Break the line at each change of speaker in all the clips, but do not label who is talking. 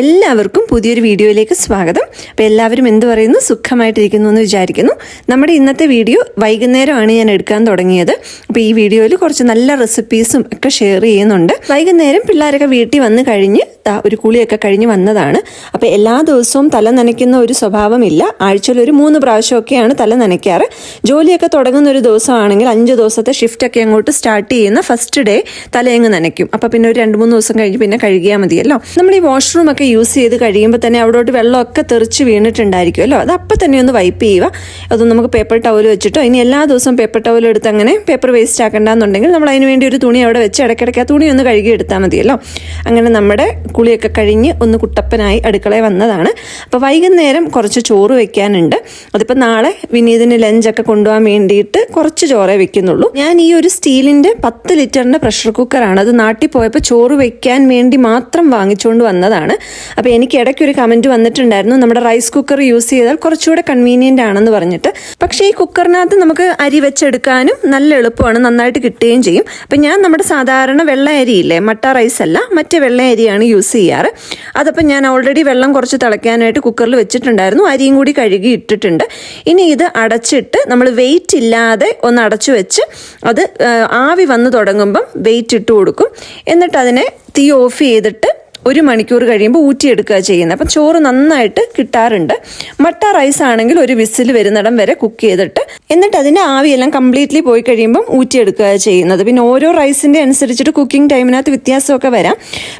എല്ലാവർക്കും പുതിയൊരു വീഡിയോയിലേക്ക് സ്വാഗതം. അപ്പോൾ എല്ലാവരും എന്ത് പറയുന്നു? സുഖമായിട്ടിരിക്കുന്നു എന്ന് വിചാരിക്കുന്നു. നമ്മുടെ ഇന്നത്തെ വീഡിയോ വൈകുന്നേരമാണ് ഞാൻ എടുക്കാൻ തുടങ്ങിയത്. അപ്പോൾ ഈ വീഡിയോയിൽ കുറച്ച് നല്ല റെസിപ്പീസും ഒക്കെ ഷെയർ ചെയ്യുന്നുണ്ട്. വൈകുന്നേരം പിള്ളേരൊക്കെ വീട്ടിൽ വന്ന് കഴിഞ്ഞ് ഒരു കുളിയൊക്കെ കഴിഞ്ഞ് വന്നതാണ്. അപ്പോൾ എല്ലാ ദിവസവും തല നനയ്ക്കുന്ന ഒരു സ്വഭാവമില്ല. ആഴ്ചയിൽ ഒരു മൂന്ന് പ്രാവശ്യമൊക്കെയാണ് തല നനയ്ക്കാറ്. ജോലിയൊക്കെ തുടങ്ങുന്ന ഒരു ദിവസമാണെങ്കിൽ അഞ്ച് ദിവസത്തെ ഷിഫ്റ്റൊക്കെ അങ്ങോട്ട് സ്റ്റാർട്ട് ചെയ്യുന്ന ഫസ്റ്റ് ഡേ തലയങ്ങ് നനയ്ക്കും. അപ്പോൾ പിന്നെ ഒരു രണ്ട് മൂന്ന് ദിവസം കഴിഞ്ഞ് പിന്നെ കഴുകിയാൽ മതിയല്ലോ. നമ്മൾ ഈ വാഷ്റൂം ഒക്കെ യൂസ് ചെയ്ത് കഴിയുമ്പോൾ തന്നെ അവിടോട്ട് വെള്ളമൊക്കെ തെറിച്ച് വീണിട്ടുണ്ടായിരിക്കുമല്ലോ അത് അപ്പം തന്നെ ഒന്ന് വൈപ്പ് ചെയ്യുക. അതൊന്ന് നമുക്ക് പേപ്പർ ടവൽ വെച്ചിട്ടോ ഇനി എല്ലാ ദിവസവും പേപ്പർ ടവൽ എടുത്ത് അങ്ങനെ പേപ്പർ വേസ്റ്റ് ആക്കണ്ടെന്നുണ്ടെങ്കിൽ നമ്മൾ അതിന് വേണ്ടി ഒരു തുണി അവിടെ വെച്ച് ഇടയ്ക്കിടയ്ക്ക് ആ തുണി ഒന്ന് കഴുകി എടുത്താൽ മതിയല്ലോ. അങ്ങനെ നമ്മുടെ കുളിയൊക്കെ കഴിഞ്ഞ് ഒന്ന് കുട്ടപ്പനായി അടുക്കളയിൽ വന്നതാണ്. അപ്പോൾ വൈകുന്നേരം കുറച്ച് ചോറ് വെക്കാനുണ്ട്. അതിപ്പോൾ നാളെ വിനീതിന് ലഞ്ചൊക്കെ കൊണ്ടുപോകാൻ വേണ്ടിയിട്ട് കുറച്ച് ചോറേ വെക്കുന്നുള്ളൂ. ഞാൻ ഈ ഒരു സ്റ്റീലിന്റെ പത്ത് ലിറ്ററിന്റെ പ്രഷർ കുക്കറാണ്. അത് നാട്ടിൽ പോയപ്പോൾ ചോറ് വെക്കാൻ വേണ്ടി മാത്രം വാങ്ങിച്ചുകൊണ്ട് വന്നതാണ്. അപ്പോൾ എനിക്ക് ഇടയ്ക്കൊരു കമന്റ് വന്നിട്ടുണ്ടായിരുന്നു. നമ്മുടെ റൈസ് കുക്കർ യൂസ് ചെയ്താൽ കുറച്ചുകൂടെ കൺവീനിയന്റ് ആണെന്ന് പറഞ്ഞിട്ട്. പക്ഷേ ഈ കുക്കറിനകത്ത് നമുക്ക് അരി വെച്ചെടുക്കാനും നല്ല എളുപ്പമാണ്. നന്നായിട്ട് കിട്ടുകയും ചെയ്യും. അപ്പം ഞാൻ നമ്മുടെ സാധാരണ വെള്ള അരിയില്ലേ മട്ട റൈസ് അല്ല. മറ്റേ വെള്ള അരിയാണ് യൂസ് ചെയ്യാറ്. അതപ്പം ഞാൻ ഓൾറെഡി വെള്ളം കുറച്ച് തിളയ്ക്കാനായിട്ട് കുക്കറിൽ വെച്ചിട്ടുണ്ടായിരുന്നു. അരിയും കൂടി കഴുകി ഇട്ടിട്ടുണ്ട്. ഇനി ഇത് അടച്ചിട്ട് നമ്മൾ വെയിറ്റ് ഇല്ലാതെ ഒന്ന് അടച്ചു വെച്ച് അത് ആവി വന്ന് തുടങ്ങുമ്പം വെയിറ്റ് ഇട്ട് കൊടുക്കും. എന്നിട്ട് അതിനെ തീ ഓഫ് ചെയ്തിട്ട് ഒരു മണിക്കൂർ കഴിയുമ്പോൾ ഊറ്റിയെടുക്കുക ചെയ്യുന്നത്. അപ്പം ചോറ് നന്നായിട്ട് കിട്ടാറുണ്ട്. മട്ട റൈസ് ആണെങ്കിൽ ഒരു വിസിൽ വരുന്നിടം വരെ കുക്ക് ചെയ്തിട്ട് എന്നിട്ട് അതിന്റെ ആവിയെല്ലാം കംപ്ലീറ്റ്ലി പോയി കഴിയുമ്പം ഊറ്റിയെടുക്കുക ചെയ്യുന്നത്. പിന്നെ ഓരോ റൈസിന്റെ അനുസരിച്ചിട്ട് കുക്കിംഗ് ടൈമിനകത്ത് വ്യത്യാസമൊക്കെ വരാം.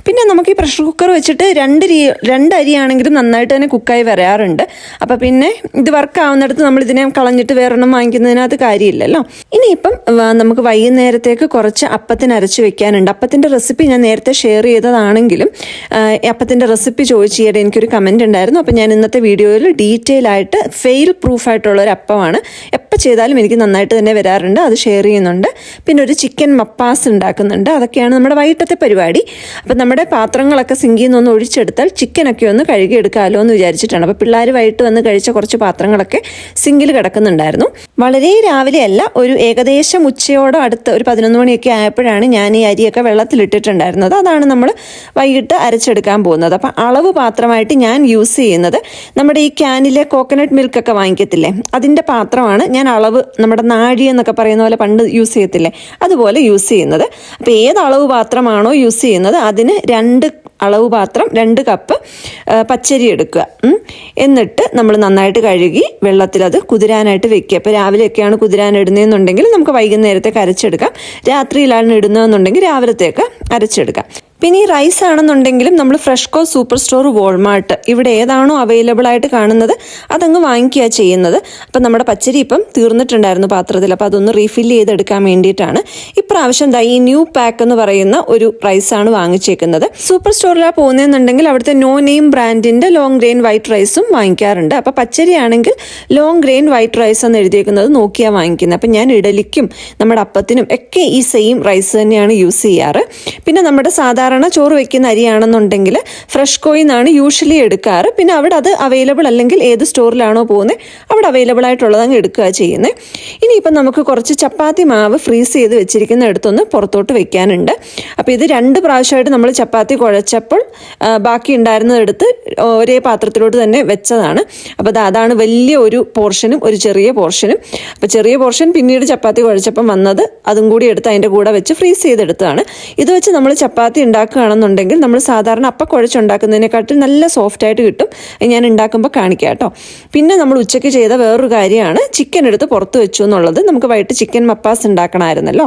പിന്നെ നമുക്ക് ഈ പ്രഷർ കുക്കർ വെച്ചിട്ട് രണ്ട് രീ രണ്ട് അരിയാണെങ്കിലും നന്നായിട്ട് തന്നെ കുക്കായി വരാറുണ്ട്. അപ്പം പിന്നെ ഇത് വർക്ക് ആവുന്നിടത്ത് നമ്മൾ ഇതിനെ കളഞ്ഞിട്ട് വേറെണ്ണം വാങ്ങിക്കുന്നതിനകത്ത് കാര്യമില്ലല്ലോ. ഇനിയിപ്പം നമുക്ക് വൈകുന്നേരത്തേക്ക് കുറച്ച് അപ്പത്തിന് അരച്ച് വെക്കാനുണ്ട്. അപ്പത്തിന്റെ റെസിപ്പി ഞാൻ നേരത്തെ ഷെയർ ചെയ്തതാണെങ്കിലും അപ്പത്തിന്റെ റെസിപ്പി ചോദിച്ചിട്ട് എനിക്കൊരു കമന്റ് ഉണ്ടായിരുന്നു. അപ്പം ഞാൻ ഇന്നത്തെ വീഡിയോയിൽ ഡീറ്റെയിൽ ആയിട്ട് ഫെയിൽ പ്രൂഫ് ആയിട്ടുള്ള ഒരു അപ്പമാണ്. എപ്പോൾ ചെയ്താലും എനിക്ക് നന്നായിട്ട് തന്നെ വരാറുണ്ട്. അത് ഷെയർ ചെയ്യുന്നുണ്ട്. പിന്നെ ഒരു ചിക്കൻ മപ്പാസ് ഉണ്ടാക്കുന്നുണ്ട്. അതൊക്കെയാണ് നമ്മുടെ വൈകിട്ടത്തെ പരിപാടി. അപ്പം നമ്മുടെ പാത്രങ്ങളൊക്കെ സിങ്കിൽ നിന്നൊന്ന് ഒഴിച്ചെടുത്താൽ ചിക്കനൊക്കെ ഒന്ന് കഴുകിയെടുക്കാമല്ലോ എന്ന് വിചാരിച്ചിട്ടാണ്. അപ്പോൾ പിള്ളേർ വൈകിട്ട് വന്ന് കഴിച്ച കുറച്ച് പാത്രങ്ങളൊക്കെ സിങ്കിൽ കിടക്കുന്നുണ്ടായിരുന്നു. വളരെ രാവിലെ അല്ല ഒരു ഏകദേശം ഉച്ചയോടോ അടുത്ത് ഒരു പതിനൊന്ന് മണിയൊക്കെ ആയപ്പോഴാണ് ഞാൻ ഈ അരിയൊക്കെ വെള്ളത്തിലിട്ടിട്ടുണ്ടായിരുന്നത്. അതാണ് നമ്മൾ വൈകിട്ട് അരച്ചെടുക്കാൻ പോകുന്നത്. അപ്പം അളവ് പാത്രമായിട്ട് ഞാൻ യൂസ് ചെയ്യുന്നത് നമ്മുടെ ഈ ക്യാനിലെ കോക്കനട്ട് മിൽക്കൊക്കെ വാങ്ങിക്കത്തില്ലേ? അതിന്റെ പാത്രമാണ് ഞാൻ അളവ് നമ്മുടെ നാഴി എന്നൊക്കെ പറയുന്ന പോലെ പണ്ട് യൂസ് ചെയ്യത്തില്ലേ? അതുപോലെ യൂസ് ചെയ്യുന്നത്. അപ്പോൾ ഏത് അളവ് പാത്രമാണോ യൂസ് ചെയ്യുന്നത് അതിന് രണ്ട് അളവ് പാത്രം രണ്ട് കപ്പ് പച്ചരി എടുക്കുക. എന്നിട്ട് നമ്മൾ നന്നായിട്ട് കഴുകി വെള്ളത്തിൽ അത് കുതിരാനായിട്ട് വെക്കുക. ഇപ്പോൾ രാവിലെയൊക്കെയാണ് കുതിരാൻ ഇടുന്നതെന്നുണ്ടെങ്കിൽ നമുക്ക് വൈകുന്നേരത്തേക്ക് അരച്ചെടുക്കാം. രാത്രിയിലാണ് ഇടുന്നതെന്നുണ്ടെങ്കിൽ രാവിലത്തേക്ക് അരച്ചെടുക്കാം. പിന്നെ ഈ റൈസ് ആണെന്നുണ്ടെങ്കിലും നമ്മൾ ഫ്രഷ്കോ സൂപ്പർ സ്റ്റോർ വോൾമാർട്ട് ഇവിടെ ഏതാണോ അവൈലബിൾ ആയിട്ട് കാണുന്നത് അതങ്ങ് വാങ്ങിക്കുക ചെയ്യുന്നത്. അപ്പം നമ്മുടെ പച്ചരി ഇപ്പം തീർന്നിട്ടുണ്ടായിരുന്നു പാത്രത്തിൽ. അപ്പോൾ അതൊന്ന് റീഫിൽ ചെയ്തെടുക്കാൻ വേണ്ടിയിട്ടാണ്. ഇപ്രാവശ്യം ദാ ഈ ന്യൂ പാക്ക് എന്ന് പറയുന്ന ഒരു റൈസാണ് വാങ്ങിച്ചേക്കുന്നത്. സൂപ്പർ സ്റ്റോറിലാണ് പോകുന്നതെന്നുണ്ടെങ്കിൽ അവിടുത്തെ നോ നെയിം ബ്രാൻഡിന്റെ ലോങ് ഗ്രെയിൻ വൈറ്റ് റൈസും വാങ്ങിക്കാറുണ്ട്. അപ്പോൾ പച്ചരി ആണെങ്കിൽ ലോങ് ഗ്രെയിൻ വൈറ്റ് റൈസ് എന്ന് എഴുതിയേക്കുന്നത്. നോക്കിയാണ് വാങ്ങിക്കുന്നത്. അപ്പം ഞാൻ ഇഡലിക്കും നമ്മുടെ അപ്പത്തിനും ഒക്കെ ഈ സെയിം റൈസ് തന്നെയാണ് യൂസ് ചെയ്യാറ്. പിന്നെ നമ്മുടെ സാധാരണ ചോറ് വെക്കുന്ന അരിയാണെന്നുണ്ടെങ്കിൽ ഫ്രഷ് കോയിന്നാണ് യൂഷ്വലി എടുക്കാറ്. പിന്നെ അവിടെ അത് അവൈലബിൾ അല്ലെങ്കിൽ ഏത് സ്റ്റോറിലാണോ പോകുന്നത് അവിടെ അവൈലബിൾ ആയിട്ടുള്ളത് അങ്ങ് എടുക്കുക ചെയ്യുന്നത് ഇനിയിപ്പം നമുക്ക് കുറച്ച് ചപ്പാത്തി മാവ് ഫ്രീസ് ചെയ്ത് വെച്ചിരിക്കുന്ന എടുത്തൊന്ന് പുറത്തോട്ട് വെക്കാനുണ്ട്. അപ്പോൾ ഇത് രണ്ട് പ്രാവശ്യമായിട്ട് നമ്മൾ ചപ്പാത്തി കുഴച്ചപ്പോൾ ബാക്കി ഉണ്ടായിരുന്നതെടുത്ത് ഒരേ പാത്രത്തിലോട്ട് തന്നെ വെച്ചതാണ്. അപ്പോൾ അത് അതാണ് വലിയ ഒരു പോർഷനും ഒരു ചെറിയ പോർഷനും. അപ്പോൾ ചെറിയ പോർഷൻ പിന്നീട് ചപ്പാത്തി കുഴച്ചപ്പം വന്നത് അതും കൂടി എടുത്ത് അതിന്റെ കൂടെ വെച്ച് ഫ്രീസ് ചെയ്തെടുത്തതാണ്. ഇത് വെച്ച് നമ്മൾ ചപ്പാത്തി ഉണ്ടാക്കുകയാണെന്നുണ്ടെങ്കിൽ നമ്മൾ സാധാരണ അപ്പം കുഴച്ചുണ്ടാക്കുന്നതിനെക്കാട്ടിൽ നല്ല സോഫ്റ്റ് ആയിട്ട് കിട്ടും. ഞാൻ ഉണ്ടാക്കുമ്പോൾ കാണിക്കാം കേട്ടോ. പിന്നെ നമ്മൾ ഉച്ചയ്ക്ക് ചെയ്ത വേറൊരു കാര്യമാണ്. ചിക്കൻ എടുത്ത് പുറത്ത് വെച്ചു എന്നുള്ളത്. നമുക്ക് വൈകിട്ട് ചിക്കൻ മപ്പാസ് ഉണ്ടാക്കണമായിരുന്നല്ലോ.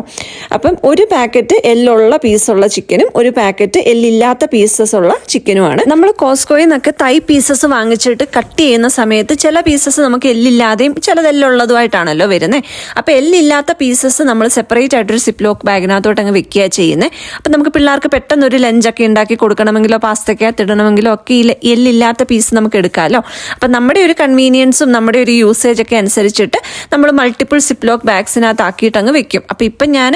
അപ്പം ഒരു പാക്കറ്റ് എല്ലുള്ള പീസുള്ള ചിക്കനും ഒരു പാക്കറ്റ് എല്ലില്ലാത്ത പീസസ് ഉള്ള ചിക്കനുമാണ് നമ്മൾ കോസ്കോയിൽ നിന്നൊക്കെ തൈ പീസസ് വാങ്ങിച്ചിട്ട് കട്ട് ചെയ്യുന്ന സമയത്ത് ചില പീസസ് നമുക്ക് എല്ലില്ലാതെയും ചിലത് എല്ലുള്ളതുമായിട്ടാണല്ലോ വരുന്നത് അപ്പോൾ എല്ലില്ലാത്ത പീസസ് നമ്മൾ സെപ്പറേറ്റ് ആയിട്ടൊരു സിപ്ലോക്ക് ബാഗിനകത്തോട്ട് അങ്ങ് വെക്കുക ചെയ്യുന്നത് അപ്പം നമുക്ക് പിള്ളേർക്ക് പെട്ടെന്ന് ഒരു ലഞ്ചൊക്കെ ഉണ്ടാക്കി കൊടുക്കണമെങ്കിലോ പാസ്തയ്ക്കകത്ത് ഇടണമെങ്കിലോ ഒക്കെ ഈ എല്ലില്ലാത്ത പീസ് നമുക്ക് എടുക്കാമല്ലോ അപ്പം നമ്മുടെ ഒരു കൺവീനിയൻസും നമ്മുടെ ഒരു യൂസേജ് ഒക്കെ അനുസരിച്ചിട്ട് നമ്മൾ മൾട്ടിപ്പിൾ സിപ്ലോക്ക് ബാഗ്സിനകത്ത് ആക്കിയിട്ട് അങ്ങ് വെക്കും. അപ്പം ഇപ്പം ഞാൻ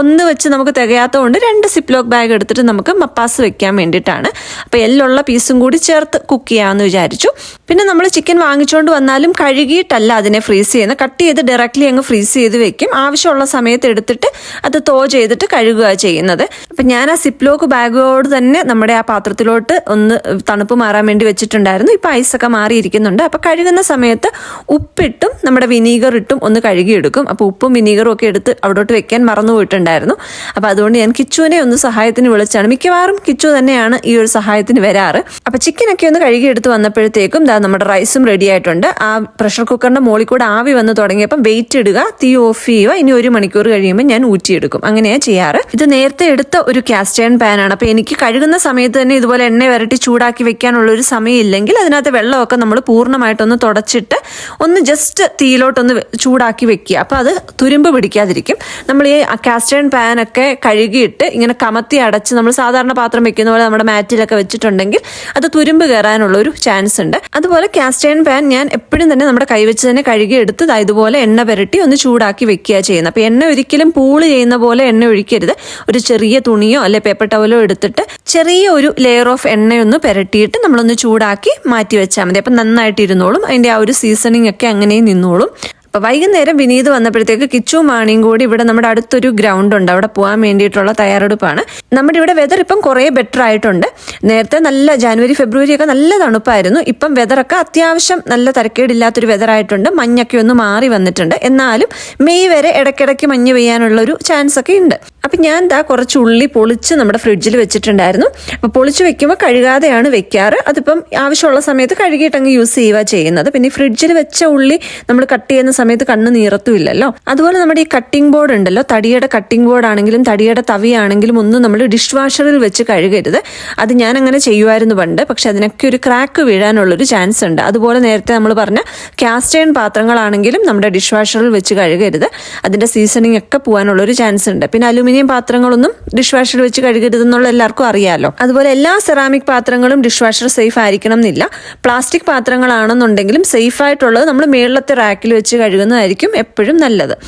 ഒന്ന് വെച്ച് നമുക്ക് തികയാത്തതുകൊണ്ട് രണ്ട് സിപ്ലോക്ക് ബാഗ് എടുത്തിട്ട് നമുക്ക് മപ്പാസ് വെക്കാൻ വേണ്ടിയിട്ടാണ്. അപ്പോൾ എല്ലുള്ള പീസും കൂടി ചേർത്ത് കുക്ക് ചെയ്യാമെന്ന് വിചാരിച്ചു. പിന്നെ നമ്മൾ ചിക്കൻ വാങ്ങിച്ചുകൊണ്ട് വന്നാലും കഴുകിയിട്ടല്ല അതിനെ ഫ്രീസ് ചെയ്യുന്നത്. കട്ട് ചെയ്ത് ഡയറക്റ്റ്ലി അങ്ങ് ഫ്രീസ് ചെയ്ത് വെക്കും. ആവശ്യമുള്ള സമയത്ത് എടുത്തിട്ട് അത് തോ ചെയ്തിട്ട് കഴുകുക ചെയ്യുന്നത്. അപ്പം ഞാൻ ആ സിപ്പ് സിപ്പ് ബാഗോട് തന്നെ നമ്മുടെ ആ പാത്രത്തിലോട്ട് ഒന്ന് തണുപ്പ് മാറാൻ വേണ്ടി വെച്ചിട്ടുണ്ടായിരുന്നു. ഇപ്പം ഐസൊക്കെ മാറിയിരിക്കുന്നുണ്ട്. അപ്പോൾ കഴുകുന്ന സമയത്ത് ഉപ്പിട്ടും നമ്മുടെ വിനീഗർ ഇട്ടും ഒന്ന് കഴുകിയെടുക്കും. അപ്പോൾ ഉപ്പും വിനീഗറും ഒക്കെ എടുത്ത് അവിടോട്ട് വെക്കാൻ മറന്നു പോയിട്ടുണ്ടായിരുന്നു. അപ്പോൾ അതുകൊണ്ട് ഞാൻ കിച്ചുവിനെ ഒന്ന് സഹായത്തിന് വിളിച്ചാണ്. മിക്കവാറും കിച്ചു തന്നെയാണ് ഈ ഒരു സഹായത്തിന് വരാറ്. അപ്പോൾ ചിക്കനൊക്കെ ഒന്ന് കഴുകിയെടുത്ത് വന്നപ്പോഴത്തേക്കും ദാ നമ്മുടെ റൈസും റെഡി ആയിട്ടുണ്ട്. ആ പ്രഷർ കുക്കറിന്റെ മുകളിൽ കൂടെ ആവി വന്ന് തുടങ്ങിയപ്പം വെയിറ്റ് ഇടുക തീ ഓഫ് ചെയ്യുക. ഇനി ഒരു മണിക്കൂർ കഴിയുമ്പോൾ ഞാൻ ഊറ്റിയെടുക്കും. അങ്ങനെയാണ് ചെയ്യാറ്. ഇത് നേരത്തെ എടുത്ത ഒരു കാസ്റ്റേൺ പാനാണ് അപ്പോൾ എനിക്ക് കഴുകുന്ന സമയത്ത് തന്നെ ഇതുപോലെ എണ്ണ വരട്ടി ചൂടാക്കി വെക്കാനുള്ള ഒരു സമയമില്ലെങ്കിൽ അതിനകത്ത് വെള്ളമൊക്കെ നമ്മൾ പൂർണമായിട്ടൊന്ന് തുടച്ചിട്ട് ഒന്ന് ജസ്റ്റ് തീയിലോട്ടൊന്ന് ചൂടാക്കി വെക്കുക. അപ്പോൾ അത് തുരുമ്പ് പിടിക്കാതിരിക്കും. നമ്മൾ ഈ കാസ്റ്റേൺ പാനൊക്കെ കഴുകിയിട്ട് ഇങ്ങനെ കമത്തി അടച്ച് നമ്മൾ സാധാരണ പാത്രം വെക്കുന്ന പോലെ നമ്മുടെ മാറ്റിലൊക്കെ വെച്ചിട്ടുണ്ടെങ്കിൽ അത് തുരുമ്പ് കയറാനുള്ള ഒരു ചാൻസ് ഉണ്ട്. അതുപോലെ കാസ്റ്റേൺ പാൻ ഞാൻ എപ്പോഴും തന്നെ നമ്മുടെ കൈവച്ച് തന്നെ കഴുകി എടുത്ത് ഇതുപോലെ എണ്ണ പുരട്ടി ഒന്ന് ചൂടാക്കി വെക്കുക ചെയ്യുന്നത്. അപ്പോൾ എണ്ണ ഒരിക്കലും പൂൾ ചെയ്യുന്ന പോലെ എണ്ണ ഒഴിക്കരുത്. ഒരു ചെറിയ തുണിയോ അല്ലെ പേപ്പർ ടവലോ എടുത്തിട്ട് ചെറിയ ഒരു ലെയർ ഓഫ് എണ്ണയൊന്ന് പുരട്ടിയിട്ട് നമ്മളൊന്ന് ചൂടാക്കി മാറ്റി വെച്ചാൽ മതി. അപ്പം നന്നായിട്ട് ഇരുന്നോളും. അതിന്റെ ആ ഒരു സീസണിങ് ഒക്കെ അങ്ങനെ നിന്നോളും. അപ്പോൾ വൈകുന്നേരം വിനീത് വന്നപ്പോഴത്തേക്ക് കിച്ചു മാണിയും കൂടി ഇവിടെ നമ്മുടെ അടുത്തൊരു ഗ്രൗണ്ട് ഉണ്ട്. അവിടെ പോകാൻ വേണ്ടിയിട്ടുള്ള തയ്യാറെടുപ്പാണ്. നമ്മുടെ ഇവിടെ വെതർ ഇപ്പം കുറേ ബെറ്റർ ആയിട്ടുണ്ട്. നേരത്തെ നല്ല ജാനുവരി ഫെബ്രുവരി ഒക്കെ നല്ല തണുപ്പായിരുന്നു. ഇപ്പം വെതറൊക്കെ അത്യാവശ്യം നല്ല തരക്കേടില്ലാത്തൊരു വെതർ ആയിട്ടുണ്ട്. മഞ്ഞൊക്കെ ഒന്ന് മാറി വന്നിട്ടുണ്ട്. എന്നാലും മെയ് വരെ ഇടയ്ക്കിടയ്ക്ക് മഞ്ഞ് പെയ്യാനുള്ള ഒരു ചാൻസ് ഒക്കെ ഉണ്ട്. അപ്പം ഞാൻ ദാ കുറച്ച് ഉള്ളി പൊളിച്ച് നമ്മുടെ ഫ്രിഡ്ജിൽ വെച്ചിട്ടുണ്ടായിരുന്നു. അപ്പോൾ പൊളിച്ച് വെക്കുമ്പോൾ കഴുകാതെയാണ് വെക്കാറ്. അതിപ്പം ആവശ്യമുള്ള സമയത്ത് കഴുകിയിട്ടങ്ങ് യൂസ് ചെയ്യുക ചെയ്യുന്നത്. പിന്നെ ഫ്രിഡ്ജിൽ വെച്ച ഉള്ളി നമ്മൾ കട്ട് ചെയ്യുന്ന സമയത്ത് കണ്ണ് നീറത്തുമില്ലല്ലോ അതുപോലെ നമ്മുടെ ഈ കട്ടിംഗ് ബോർഡ് ഉണ്ടല്ലോ. തടിയുടെ കട്ടിംഗ് ബോർഡ് ആണെങ്കിലും തടിയുടെ തവിയാണെങ്കിലും ഒന്നും നമ്മൾ ഡിഷ് വാഷറിൽ വെച്ച് കഴുകരുത്. അത് ഞാൻ അങ്ങനെ ചെയ്യുമായിരുന്നു പണ്ട്. പക്ഷെ അതിനൊക്കെ ഒരു ക്രാക്ക് വീഴാനുള്ളൊരു ചാൻസ് ഉണ്ട്. അതുപോലെ നേരത്തെ നമ്മൾ പറഞ്ഞ കാസ്റ്റേൺ പാത്രങ്ങളാണെങ്കിലും നമ്മുടെ ഡിഷ് വാഷറിൽ വെച്ച് കഴുകരുത്. അതിന്റെ സീസണിങ് ഒക്കെ പോകാനുള്ളൊരു ചാൻസ് ഉണ്ട്. പിന്നെ അലുമിനിയം പാത്രങ്ങളൊന്നും ഡിഷ് വാഷറിൽ വെച്ച് കഴുകരുത് എന്നുള്ള എല്ലാവർക്കും അറിയാലോ. അതുപോലെ എല്ലാ സെറാമിക് പാത്രങ്ങളും ഡിഷ് വാഷർ സേഫ് ആയിരിക്കണം എന്നില്ല. പ്ലാസ്റ്റിക് പാത്രങ്ങളാണെന്നുണ്ടെങ്കിലും സേഫ് ആയിട്ടുള്ളത് നമ്മൾ മേളിലത്തെ റാക്കിൽ വെച്ച് കഴുകുന്നതായിരിക്കും എപ്പോഴും നല്ലത്.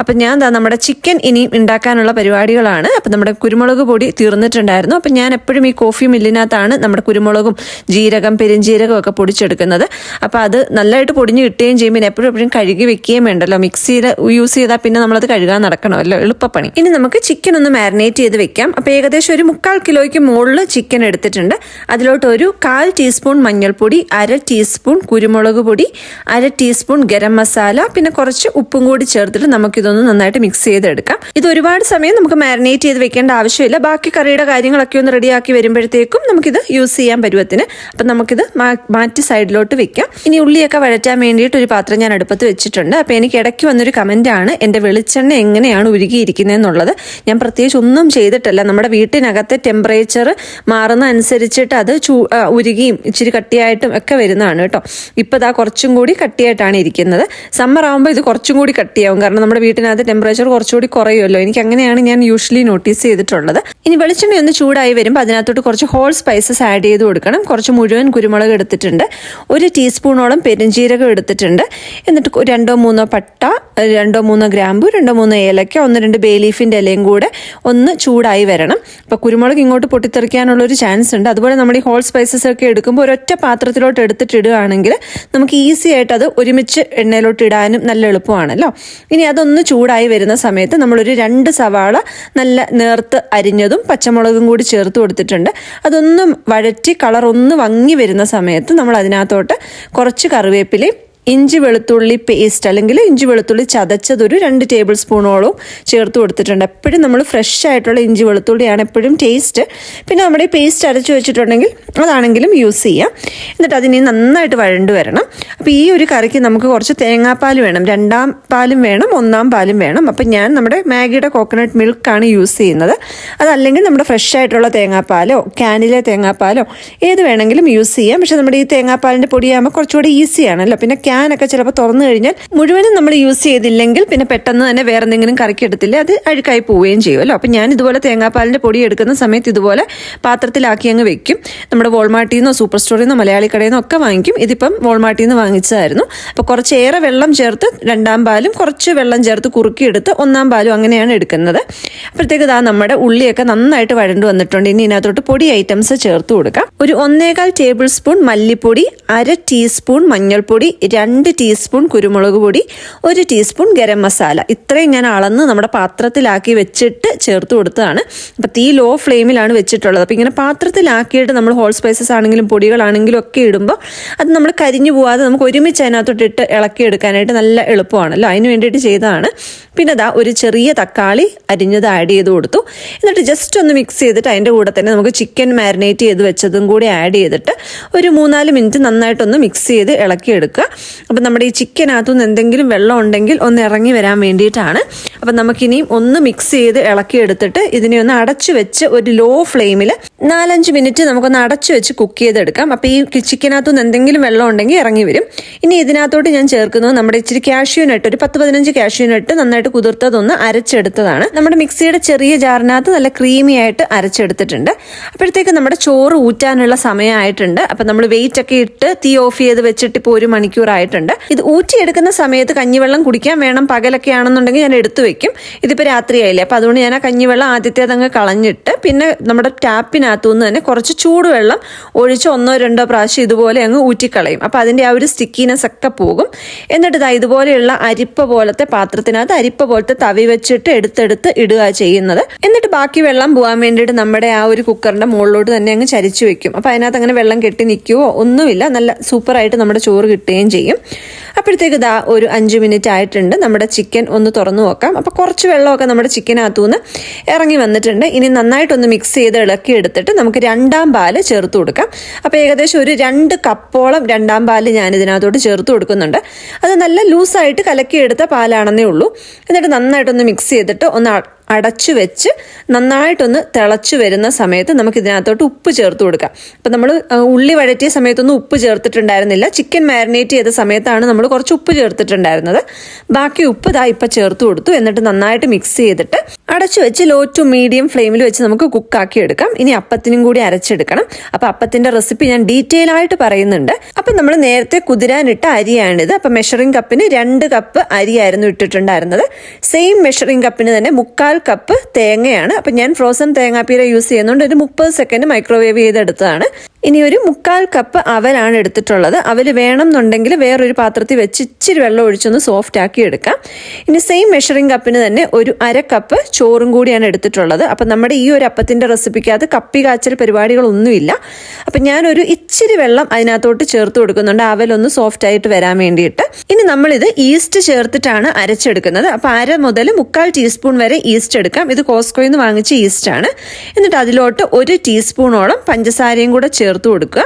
അപ്പം ഞാൻ എന്താ നമ്മുടെ ചിക്കൻ ഇനി ഉണ്ടാക്കാനുള്ള പരിപാടികളാണ്. അപ്പം നമ്മുടെ കുരുമുളക് പൊടി തീർന്നിട്ടുണ്ടായിരുന്നു. അപ്പം ഞാൻ എപ്പോഴും ഈ കോഫി മില്ലിനകത്താണ് നമ്മുടെ കുരുമുളകും ജീരകം പെരുംജീരകം ഒക്കെ പൊടിച്ചെടുക്കുന്നത്. അപ്പം അത് നല്ലതായിട്ട് പൊടിഞ്ഞ് കിട്ടുകയും ചെയ്യും. പിന്നെ എപ്പോഴും എപ്പോഴും കഴുകി വെക്കുകയും വേണ്ടല്ലോ. മിക്സിയിൽ യൂസ് ചെയ്താൽ പിന്നെ നമ്മളത് കഴുകാൻ നടക്കണമല്ലോ. എളുപ്പപ്പണി. ഇനി നമുക്ക് ചിക്കൻ ഒന്ന് മാരിനേറ്റ് ചെയ്ത് വെക്കാം. അപ്പോൾ ഏകദേശം ഒരു മുക്കാൽ കിലോയ്ക്ക് മുകളിൽ ചിക്കൻ എടുത്തിട്ടുണ്ട്. അതിലോട്ട് ഒരു കാൽ ടീസ്പൂൺ മഞ്ഞൾപ്പൊടി അര ടീസ്പൂൺ കുരുമുളക് പൊടി അര ടീസ്പൂൺ ഗരം മസാല പിന്നെ കുറച്ച് ഉപ്പും കൂടി ചേർത്തിട്ട് നമുക്കിതൊന്ന് നന്നായിട്ട് മിക്സ് ചെയ്തെടുക്കാം. ഇത് ഒരുപാട് സമയം നമുക്ക് മാരിനേറ്റ് ചെയ്ത് വെക്കേണ്ട ആവശ്യമില്ല. ബാക്കി കറിയുടെ കാര്യങ്ങളൊക്കെ ഒന്ന് റെഡിയാക്കി വരുമ്പോഴത്തേക്കും നമുക്കിത് യൂസ് ചെയ്യാൻ പരുവത്തിന്. അപ്പം നമുക്കിത് മാറ്റി സൈഡിലോട്ട് വെക്കാം. ഇനി ഉള്ളിയൊക്കെ വഴറ്റാൻ വേണ്ടിയിട്ട് ഒരു പാത്രം ഞാൻ അടുപ്പത്ത് വെച്ചിട്ടുണ്ട്. അപ്പോൾ എനിക്ക് ഇടയ്ക്ക് വന്നൊരു കമന്റ് ആണ് എന്റെ വെളിച്ചെണ്ണ എങ്ങനെയാണ് ഉരുകിയിരിക്കുന്നതെന്നുള്ളത്? ഞാൻ പ്രത്യേകിച്ച് ഒന്നും ചെയ്തിട്ടല്ല. നമ്മുടെ വീട്ടിനകത്തെ ടെമ്പറേച്ചർ മാറുന്ന അനുസരിച്ചിട്ട് അത് ചൂ ഉരുകിയും ഇച്ചിരി കട്ടിയായിട്ടും ഒക്കെ വരുന്നതാണ് കേട്ടോ. ഇപ്പോൾ ഇതാ കുറച്ചും കൂടി കട്ടിയായിട്ടാണ് ഇരിക്കുന്നത്. സമ്മർ ആകുമ്പോൾ ഇത് കുറച്ചും കൂടി കട്ടിയാവും. കാരണം നമ്മുടെ വീട്ടിനകത്ത് ടെമ്പറേച്ചർ കുറച്ചുകൂടി കുറയുമല്ലോ. എനിക്ക് അങ്ങനെയാണ് ഞാൻ യൂഷ്വലി നോട്ടീസ് ചെയ്തിട്ടുള്ളത്. ഇനി വെളിച്ചെണ്ണ ഒന്ന് ചൂടായി വരുമ്പോൾ അതിനകത്തോട്ട് കുറച്ച് ഹോൾ സ്പൈസസ് ആഡ് ചെയ്ത് കൊടുക്കണം. കുറച്ച് മുഴുവൻ കുരുമുളക് എടുത്തിട്ടുണ്ട്. ഒരു ടീസ്പൂണോളം പെരുംജീരകം എടുത്തിട്ടുണ്ട്. എന്നിട്ട് രണ്ടോ മൂന്നോ പട്ട രണ്ടോ മൂന്നോ ഗ്രാമ്പു രണ്ടോ മൂന്നോ ഏലക്ക ഒന്ന് രണ്ട് ബേ ലീഫിന്റെ ഇലയും കൂടെ ഒന്ന് ചൂടായി വരണം. അപ്പോൾ കുരുമുളക് ഇങ്ങോട്ട് പൊട്ടിത്തെറിക്കാനുള്ള ഒരു ചാൻസ് ഉണ്ട്. അതുപോലെ നമ്മൾ ഈ ഹോൾ സ്പൈസസ് ഒക്കെ എടുക്കുമ്പോൾ ഒരൊറ്റ പാത്രത്തിലോട്ട് എടുത്തിട്ട് ഇടുകയാണെങ്കിൽ നമുക്ക് ഈസി ആയിട്ട് അത് ഒരുമിച്ച് എണ്ണയിലോട്ട് ഇടാനും നല്ല എളുപ്പമാണല്ലോ. ഇനി അതൊന്ന് ചൂടായി വരുന്ന സമയത്ത് നമ്മളൊരു രണ്ട് സവാള നല്ല നേർത്ത് അരിഞ്ഞതും പച്ചമുളകും കൂടി ചേർത്ത് കൊടുത്തിട്ടുണ്ട്. അതൊന്നും വഴറ്റി കളർ ഒന്ന് വങ്ങി വരുന്ന സമയത്ത് നമ്മൾ അതിനകത്തോട്ട് കുറച്ച് കറിവേപ്പിലയും ഇഞ്ചി വെളുത്തുള്ളി പേസ്റ്റ് അല്ലെങ്കിൽ ഇഞ്ചി വെളുത്തുള്ളി ചതച്ചതൊരു രണ്ട് ടേബിൾ സ്പൂണോളം ചേർത്ത് കൊടുത്തിട്ടുണ്ട്. എപ്പോഴും നമ്മൾ ഫ്രഷ് ആയിട്ടുള്ള ഇഞ്ചി വെളുത്തുള്ളിയാണ് എപ്പോഴും ടേസ്റ്റ് പിന്നെ നമ്മുടെ പേസ്റ്റ് അരച്ച് വെച്ചിട്ടുണ്ടെങ്കിൽ അതാണെങ്കിലും യൂസ് ചെയ്യാം. എന്നിട്ട് അതിനെ നന്നായിട്ട് വഴണ്ട് വരണം. അപ്പോൾ ഈ ഒരു കറിക്ക് നമുക്ക് കുറച്ച് തേങ്ങാപ്പാൽ വേണം. രണ്ടാം പാലും വേണം ഒന്നാം പാലും വേണം. അപ്പം ഞാൻ നമ്മുടെ മാഗിയുടെ കോക്കനട്ട് മിൽക്കാണ് യൂസ് ചെയ്യുന്നത്. അതല്ലെങ്കിൽ നമ്മുടെ ഫ്രഷ് ആയിട്ടുള്ള തേങ്ങാപ്പാലോ ക്യാനിലെ തേങ്ങാപ്പാലോ ഏത് വേണമെങ്കിലും യൂസ് ചെയ്യാം. പക്ഷേ നമ്മുടെ ഈ തേങ്ങാപ്പാലിന്റെ പൊടിയാകുമ്പോൾ കുറച്ചുകൂടി ഈസിയാണല്ലോ പിന്നെ ക്യാനൊക്കെ ചിലപ്പോൾ തുറന്നു കഴിഞ്ഞാൽ മുഴുവനും നമ്മൾ യൂസ് ചെയ്തില്ലെങ്കിൽ പിന്നെ പെട്ടെന്ന് തന്നെ വേറെ എന്തെങ്കിലും കറിക്ക് എടുത്തില്ല അത് അഴുക്കായി പോവുകയും ചെയ്യുമല്ലോ അപ്പം ഞാൻ ഇതുപോലെ തേങ്ങാപ്പാലിന്റെ പൊടി എടുക്കുന്ന സമയത്ത് ഇതുപോലെ പാത്രത്തിലാക്കി അങ്ങ് വെക്കും. നമ്മുടെ വോൾമാർട്ടിൽ നിന്നോ സൂപ്പർ സ്റ്റോറിൽ നിന്നോ മലയാളി കടയിൽ നിന്നോ ഒക്കെ വാങ്ങിക്കും. ഇതിപ്പം വോൾമാർട്ടിൽ നിന്ന് വാങ്ങിച്ചതായിരുന്നു. അപ്പോൾ കുറച്ചേറെ വെള്ളം ചേർത്ത് രണ്ടാം പാലും കുറച്ച് വെള്ളം ചേർത്ത് കുറുക്കിയെടുത്ത് ഒന്നാം പാലും അങ്ങനെയാണ് എടുക്കുന്നത്. അപ്പോഴത്തേക്ക് ഇതാ നമ്മുടെ ഉള്ളിയൊക്കെ നന്നായിട്ട് വഴണ്ടു വന്നിട്ടുണ്ട്. ഇനി ഇതിനകത്തോട്ട് പൊടി ഐറ്റംസ് ചേർത്ത് കൊടുക്കാം. ഒരു ഒന്നേകാൽ ടേബിൾ സ്പൂൺ മല്ലിപ്പൊടി അര ടീസ്പൂൺ മഞ്ഞൾപ്പൊടി രണ്ട് ടീസ്പൂൺ കുരുമുളക് പൊടി ഒരു ടീസ്പൂൺ ഗരം മസാല. ഇത്രയും ഞാൻ അളന്ന് നമ്മുടെ പാത്രത്തിലാക്കി വെച്ചിട്ട് ചേർത്ത് കൊടുത്തതാണ്. അപ്പോൾ തീ ലോ ഫ്ലെയിമിലാണ് വെച്ചിട്ടുള്ളത്. അപ്പോൾ ഇങ്ങനെ പാത്രത്തിലാക്കിയിട്ട് നമ്മൾ ഹോൾ സ്പൈസസ് ആണെങ്കിലും പൊടികളാണെങ്കിലും ഒക്കെ ഇടുമ്പോൾ അത് നമ്മൾ കരിഞ്ഞു പോവാതെ നമുക്ക് ഒരുമിച്ച് അതിനകത്തോട്ടിട്ട് ഇളക്കിയെടുക്കാനായിട്ട് നല്ല എളുപ്പമാണല്ലോ അതിന് വേണ്ടിയിട്ട് ചെയ്തതാണ്. പിന്നെ ദാ ഒരു ചെറിയ തക്കാളി അരിഞ്ഞത് ആഡ് ചെയ്ത് കൊടുത്തു. എന്നിട്ട് ജസ്റ്റ് ഒന്ന് മിക്സ് ചെയ്തിട്ട് അതിന്റെ കൂടെ തന്നെ നമുക്ക് ചിക്കൻ മാരിനേറ്റ് ചെയ്ത് വെച്ചതും കൂടി ആഡ് ചെയ്തിട്ട് ഒരു മൂന്നാൽ മിനിറ്റ് നന്നായിട്ടൊന്ന് മിക്സ് ചെയ്ത് ഇളക്കിയെടുക്കുക. അപ്പം നമ്മുടെ ഈ ചിക്കനകത്തുനിന്ന് എന്തെങ്കിലും വെള്ളം ഉണ്ടെങ്കിൽ ഒന്ന് ഇറങ്ങി വരാൻ വേണ്ടിയിട്ടാണ്. അപ്പം നമുക്കിനിയും ഒന്ന് മിക്സ് ചെയ്ത് ഇളക്കിയെടുത്തിട്ട് ഇതിനെ ഒന്ന് അടച്ചു വെച്ച് ഒരു ലോ ഫ്ലെയിമിൽ നാലഞ്ച് മിനിറ്റ് നമുക്കൊന്ന് അടച്ചു വെച്ച് കുക്ക് ചെയ്തെടുക്കാം. അപ്പോൾ ഈ ചിക്കനകത്തുനിന്ന് എന്തെങ്കിലും വെള്ളം ഉണ്ടെങ്കിൽ ഇറങ്ങി വരും. ഇനി ഇതിനകത്തോട്ട് ഞാൻ ചേർക്കുന്നത് നമ്മുടെ ഇച്ചിരി കാഷ്യൂ നട്ട് ഒരു പത്ത് പതിനഞ്ച് കാഷ്യൂ നട്ട് നന്നായിട്ട് കുതിർത്തതൊന്ന് അരച്ചെടുത്തതാണ്. നമ്മുടെ മിക്സിയുടെ ചെറിയ ജാറിനകത്ത് നല്ല ക്രീമി ആയിട്ട് അരച്ചെടുത്തിട്ടുണ്ട്. അപ്പോഴത്തേക്ക് നമ്മുടെ ചോറ് ഊറ്റാനുള്ള സമയമായിട്ടുണ്ട്. അപ്പം നമ്മൾ വെയിറ്റ് ഒക്കെ ഇട്ട് തീ ഓഫ് ചെയ്ത് വെച്ചിട്ട് ഇപ്പോൾ ഒരു മണിക്കൂറായിട്ടുണ്ട് ഇത് ഊറ്റിയെടുക്കുന്ന സമയത്ത് കഞ്ഞിവെള്ളം കുടിക്കാൻ വേണം പകലൊക്കെ ആണെന്നുണ്ടെങ്കിൽ ഞാൻ എടുത്തു വെക്കും. ഇതിപ്പോൾ രാത്രിയായില്ലേ അപ്പോൾ അതുകൊണ്ട് ഞാൻ ആ കഞ്ഞിവെള്ളം ആദ്യത്തേതങ്ങ് കളഞ്ഞിട്ട് പിന്നെ നമ്മുടെ ടാപ്പിനകത്തു നിന്ന് തന്നെ കുറച്ച് ചൂടുവെള്ളം ഒഴിച്ച് ഒന്നോ രണ്ടോ പ്രാവശ്യം ഇതുപോലെ അങ്ങ് ഊറ്റിക്കളയും. അപ്പോൾ അതിന്റെ ആ ഒരു സ്റ്റിക്കിനെസ് ഒക്കെ പോകും. എന്നിട്ട് ഇതാ ഇതുപോലെയുള്ള അരിപ്പ പോലത്തെ പാത്രത്തിനകത്ത് അരിപ്പ പോലത്തെ തവി വെച്ചിട്ട് എടുത്തെടുത്ത് ഇടുക ചെയ്യുന്നത്. എന്നിട്ട് ബാക്കി വെള്ളം പോകാൻ വേണ്ടിയിട്ട് നമ്മുടെ ആ ഒരു കുക്കറിന്റെ മുകളിലോട്ട് തന്നെ അങ്ങ് ചരിച്ചു വെക്കും. അപ്പോൾ അതിനകത്ത് അങ്ങനെ വെള്ളം കെട്ടി നിൽക്കുവോ ഒന്നുമില്ല. നല്ല സൂപ്പറായിട്ട് നമ്മുടെ ചോറ് കിട്ടുകയും ചെയ്യും. അപ്പോഴത്തേക്ക് ഇതാ ഒരു അഞ്ച് മിനിറ്റ് ആയിട്ടുണ്ട്. നമ്മുടെ ചിക്കൻ ഒന്ന് തുറന്നു നോക്കാം. അപ്പോൾ കുറച്ച് വെള്ളമൊക്കെ നമ്മുടെ ചിക്കനകത്തു നിന്ന് ഇറങ്ങി വന്നിട്ടുണ്ട്. ഇനി നന്നായിട്ടൊന്ന് മിക്സ് ചെയ്ത് ഇളക്കി എടുത്തിട്ട് നമുക്ക് രണ്ടാം പാൽ ചേർത്ത് കൊടുക്കാം. അപ്പോൾ ഏകദേശം ഒരു രണ്ട് കപ്പോളം രണ്ടാം പാൽ ഞാൻ ഇതിനകത്തോട്ട് ചേർത്ത് കൊടുക്കുന്നുണ്ട്. അത് നല്ല ലൂസായിട്ട് കലക്കിയെടുത്ത പാലാണെന്നേ ഉള്ളൂ. എന്നിട്ട് നന്നായിട്ടൊന്ന് മിക്സ് ചെയ്തിട്ട് ഒന്ന് അടച്ചു വെച്ച് നന്നായിട്ടൊന്ന് തിളച്ചു വരുന്ന സമയത്ത് നമുക്ക് ഇതിനകത്തോട്ട് ഉപ്പ് ചേർത്ത് കൊടുക്കാം. അപ്പം നമ്മൾ ഉള്ളി വഴറ്റിയ സമയത്തൊന്നും ഉപ്പ് ചേർത്തിട്ടുണ്ടായിരുന്നില്ല. ചിക്കൻ മാരിനേറ്റ് ചെയ്ത സമയത്താണ് നമ്മൾ കുറച്ച് ഉപ്പ് ചേർത്തിട്ടുണ്ടായിരുന്നത്. ബാക്കി ഉപ്പ് ഇതാ ഇപ്പം ചേർത്ത് കൊടുത്തു. എന്നിട്ട് നന്നായിട്ട് മിക്സ് ചെയ്തിട്ട് അടച്ചു വെച്ച് ലോ ടു മീഡിയം ഫ്ലെയിമിൽ വെച്ച് നമുക്ക് കുക്കാക്കി എടുക്കാം. ഇനി അപ്പത്തിനും കൂടി അരച്ചെടുക്കണം. അപ്പോൾ അപ്പത്തിന്റെ റെസിപ്പി ഞാൻ ഡീറ്റെയിൽ ആയിട്ട് പറയുന്നുണ്ട്. അപ്പം നമ്മൾ നേരത്തെ കുതിരാനിട്ട അരിയാണിത്. അപ്പം മെഷറിംഗ് കപ്പിന് രണ്ട് കപ്പ് അരിയായിരുന്നു ഇട്ടിട്ടുണ്ടായിരുന്നത്. സെയിം മെഷറിംഗ് കപ്പിന് തന്നെ മുക്കാൽ കപ്പ് തേങ്ങയാണ്. അപ്പം ഞാൻ ഫ്രോസൺ തേങ്ങാപ്പീര യൂസ് ചെയ്യുന്നതുകൊണ്ട് ഒരു മുപ്പത് സെക്കൻഡ് മൈക്രോവേവ് ചെയ്തെടുത്തതാണ്. ഇനി ഒരു മുക്കാൽ കപ്പ് അവലാണ് എടുത്തിട്ടുള്ളത്. അവൽ വേണം എന്നുണ്ടെങ്കിൽ വേറൊരു പാത്രത്തിൽ വെച്ച് ഇച്ചിരി വെള്ളം ഒഴിച്ചൊന്ന് സോഫ്റ്റ് ആക്കി എടുക്കാം. ഇനി സെയിം മെഷറിംഗ് കപ്പിന് തന്നെ ഒരു അര കപ്പ് ചോറും കൂടിയാണ് എടുത്തിട്ടുള്ളത്. അപ്പം നമ്മുടെ ഈ ഒരു അപ്പത്തിന്റെ റെസിപ്പിക്കകത്ത് കപ്പി കാച്ചൽ പരിപാടികളൊന്നുമില്ല. അപ്പം ഞാനൊരു ഇച്ചിരി വെള്ളം അതിനകത്തോട്ട് ചേർത്ത് കൊടുക്കുന്നുണ്ട്. അവലൊന്ന് സോഫ്റ്റ് ആയിട്ട് വരാൻ വേണ്ടിയിട്ട്. ഇനി നമ്മളിത് ഈസ്റ്റ് ചേർത്തിട്ടാണ് അരച്ചെടുക്കുന്നത്. അപ്പോൾ അര മുതൽ മുക്കാൽ ടീസ്പൂൺ വരെ ഈസ്റ്റ് എടുക്കാം. ഇത് കോസ്കോയിൽ നിന്ന് വാങ്ങിച്ച ഈസ്റ്റ് ആണ്. എന്നിട്ട് അതിലോട്ട് ഒരു ടീസ്പൂണോളം പഞ്ചസാരയും കൂടെ ചേർത്ത് കൊടുക്കുക.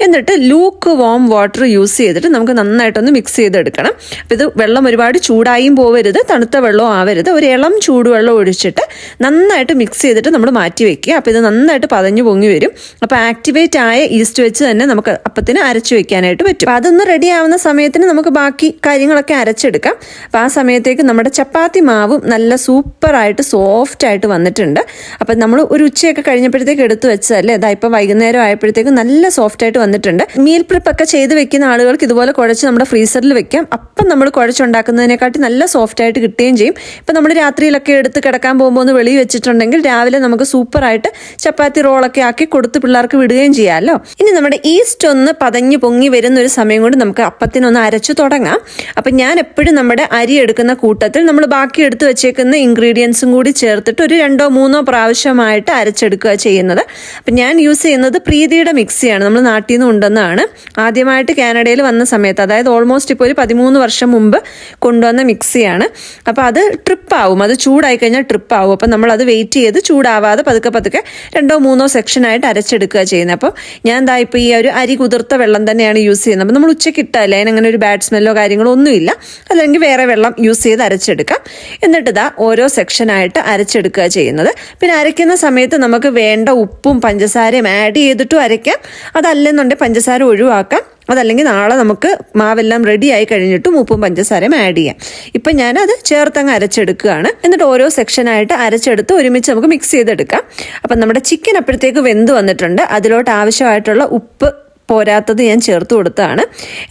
എന്നിട്ട് ലൂക്ക് വോം വാട്ടർ യൂസ് ചെയ്തിട്ട് നമുക്ക് നന്നായിട്ടൊന്ന് മിക്സ് ചെയ്തെടുക്കണം. അപ്പോൾ ഇത് വെള്ളം ഒരുപാട് ചൂടായും പോവരുത്. തണുത്ത വെള്ളവും ആവരുത്. ഒരു ഇളം ചൂടുവെള്ളം ഒഴിച്ചിട്ട് നന്നായിട്ട് മിക്സ് ചെയ്തിട്ട് നമ്മൾ മാറ്റി വെക്കുക. അപ്പോൾ ഇത് നന്നായിട്ട് പതഞ്ഞു പൊങ്ങി വരും. അപ്പോൾ ആക്ടിവേറ്റ് ആയ ഈസ്റ്റ് വെച്ച് തന്നെ നമുക്ക് അപ്പത്തിന് അരച്ചു വെക്കാനായിട്ട് പറ്റും. അപ്പോൾ അതൊന്ന് റെഡി ആവുന്ന സമയത്തിന് നമുക്ക് ബാക്കി കാര്യങ്ങളൊക്കെ അരച്ചെടുക്കാം. അപ്പോൾ ആ സമയത്തേക്ക് നമ്മുടെ ചപ്പാത്തി മാവും നല്ല സൂപ്പറായിട്ട് സോഫ്റ്റ് ആയിട്ട് വന്നിട്ടുണ്ട്. അപ്പം നമ്മൾ ഒരു ഉച്ചയൊക്കെ കഴിഞ്ഞപ്പോഴത്തേക്ക് എടുത്തു വെച്ചതല്ലേ? അതാ ഇപ്പം വൈകുന്നേരം ആയപ്പോഴത്തേക്ക് നല്ല സോഫ്റ്റ് ആയിട്ട് വന്നിട്ടുണ്ട്. മീൽ പ്രിപ്പ് ഒക്കെ ചെയ്ത് വെക്കുന്ന ആളുകൾക്ക് ഇതുപോലെ കുഴച്ച് നമ്മുടെ ഫ്രീസറിൽ വെക്കാം. അപ്പം നമ്മൾ കുഴച്ചുണ്ടാക്കുന്നതിനെക്കാട്ടി നല്ല സോഫ്റ്റ് ആയിട്ട് കിട്ടുകയും ചെയ്യും. ഇപ്പം നമ്മൾ രാത്രിയിലൊക്കെ എടുത്ത് കിടക്കാൻ പോകുമ്പോൾ ഒന്ന് വെളി വെച്ചിട്ടുണ്ടെങ്കിൽ രാവിലെ നമുക്ക് സൂപ്പറായിട്ട് ചപ്പാത്തി റോളൊക്കെ ആക്കി കൊടുത്ത് പിള്ളേർക്ക് വിടുകയും ചെയ്യാമല്ലോ. ഇനി നമ്മുടെ ഈസ്റ്റ് ഒന്ന് പതഞ്ഞ് പൊങ്ങി വരുന്ന ഒരു സമയം കൊണ്ട് നമുക്ക് അപ്പത്തിനൊന്ന് അരച്ചു തുടങ്ങാം. അപ്പം ഞാൻ എപ്പോഴും നമ്മുടെ അരി എടുക്കുന്ന കൂട്ടത്തിൽ നമ്മൾ ബാക്കി എടുത്ത് വെച്ചേക്കുന്ന ഇൻഗ്രീഡിയൻസും കൂടി ചേർത്തിട്ട് ഒരു രണ്ടോ മൂന്നോ പ്രാവശ്യമായിട്ട് അരച്ചെടുക്കുക ചെയ്യുന്നത്. അപ്പം ഞാൻ യൂസ് ചെയ്യുന്നത് പ്രീതിയുടെ മിക്സിയാണ് നമ്മൾ നാട്ടിൽ നിന്ന് ഉണ്ടെന്നാണ് ആദ്യമായിട്ട് കാനഡയിൽ വന്ന സമയത്ത് അതായത് ഓൾമോസ്റ്റ് ഇപ്പോൾ ഒരു പതിമൂന്ന് വർഷം മുമ്പ് കൊണ്ടുവന്ന മിക്സിയാണ് അപ്പോൾ അത് ട്രിപ്പ് ആവും. അത് ചൂടായി കഴിഞ്ഞാൽ ട്രിപ്പ് ആവും. അപ്പം നമ്മൾ അത് വെയിറ്റ് ചെയ്ത് ചൂടാവാതെ പതുക്കെ പതുക്കെ രണ്ടോ മൂന്നോ സെക്ഷനായിട്ട് അരച്ചെടുക്കുക ചെയ്യുന്നത്. അപ്പം ഞാൻ ദാ ഇപ്പോൾ ഈ ഒരു അരി കുതിർത്ത വെള്ളം തന്നെയാണ് യൂസ് ചെയ്യുന്നത്. അപ്പോൾ നമ്മൾ ഉച്ചയ്ക്ക് ഇട്ടല്ല അതിനങ്ങനെ ഒരു ബാഡ് സ്മെല്ലോ കാര്യങ്ങളോ ഒന്നുമില്ല. അല്ലെങ്കിൽ വേറെ വെള്ളം യൂസ് ചെയ്ത് അരച്ചെടുക്കാം. എന്നിട്ട് ഇതാ ഓരോ സെക്ഷനായിട്ട് അരച്ചെടുക്കുക ചെയ്യുന്നത്. പിന്നെ അരയ്ക്കുന്ന സമയത്ത് നമുക്ക് വേണ്ട ഉപ്പും പഞ്ചസാരയും ആഡ് ചെയ്തിട്ടും അരയ്ക്കാം അതല്ലെന്നുണ്ടെങ്കിൽ പഞ്ചസാര ഒഴിവാക്കാം. അതല്ലെങ്കിൽ നാളെ നമുക്ക് മാവെല്ലാം റെഡി ആയി കഴിഞ്ഞിട്ടും ഉപ്പും പഞ്ചസാരയും ആഡ് ചെയ്യാം. ഇപ്പം ഞാനത് ചേർത്തങ്ങ് അരച്ചെടുക്കുകയാണ്. എന്നിട്ട് ഓരോ സെക്ഷനായിട്ട് അരച്ചെടുത്ത് ഒരുമിച്ച് നമുക്ക് മിക്സ് ചെയ്തെടുക്കാം. അപ്പം നമ്മുടെ ചിക്കൻ അപ്പോഴത്തേക്ക് വെന്ത് വന്നിട്ടുണ്ട്. അതിലോട്ട് ആവശ്യമായിട്ടുള്ള ഉപ്പ് പോരാത്തത് ഞാൻ ചേർത്ത് കൊടുത്തതാണ്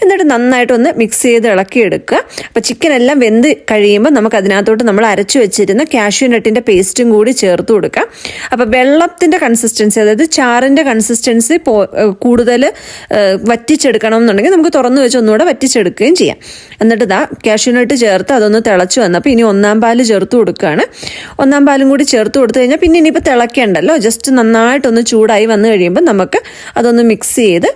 എന്നിട്ട് നന്നായിട്ടൊന്ന് മിക്സ് ചെയ്ത് ഇളക്കിയെടുക്കുക. അപ്പോൾ ചിക്കൻ എല്ലാം വെന്ത് കഴിയുമ്പോൾ നമുക്ക് അതിനകത്തോട്ട് നമ്മൾ അരച്ചു വെച്ചിരുന്ന കാഷ്യൂ നട്ടിന്റെ പേസ്റ്റും കൂടി ചേർത്ത് കൊടുക്കാം അപ്പോൾ വെള്ളത്തിന്റെ കൺസിസ്റ്റൻസി അതായത് ചാറിന്റെ കൺസിസ്റ്റൻസി കൂടുതൽ വറ്റിച്ചെടുക്കണം എന്നുണ്ടെങ്കിൽ നമുക്ക് തുറന്നു വെച്ച് ഒന്നുകൂടെ വറ്റിച്ചെടുക്കുകയും ചെയ്യാം. എന്നിട്ട് ഇതാ കാഷ്യൂ നട്ട് ചേർത്ത് അതൊന്ന് തിളച്ച് വന്നപ്പോൾ ഇനി ഒന്നാം പാൽ ചേർത്ത് കൊടുക്കുകയാണ്. ഒന്നാം പാലും കൂടി ചേർത്ത് കൊടുത്തു കഴിഞ്ഞാൽ പിന്നെ ഇനിയിപ്പോൾ തിളക്കേണ്ടല്ലോ ജസ്റ്റ് നന്നായിട്ടൊന്ന് ചൂടായി വന്നു കഴിയുമ്പോൾ നമുക്ക് അതൊന്ന് മിക്സ് ചെയ്ത്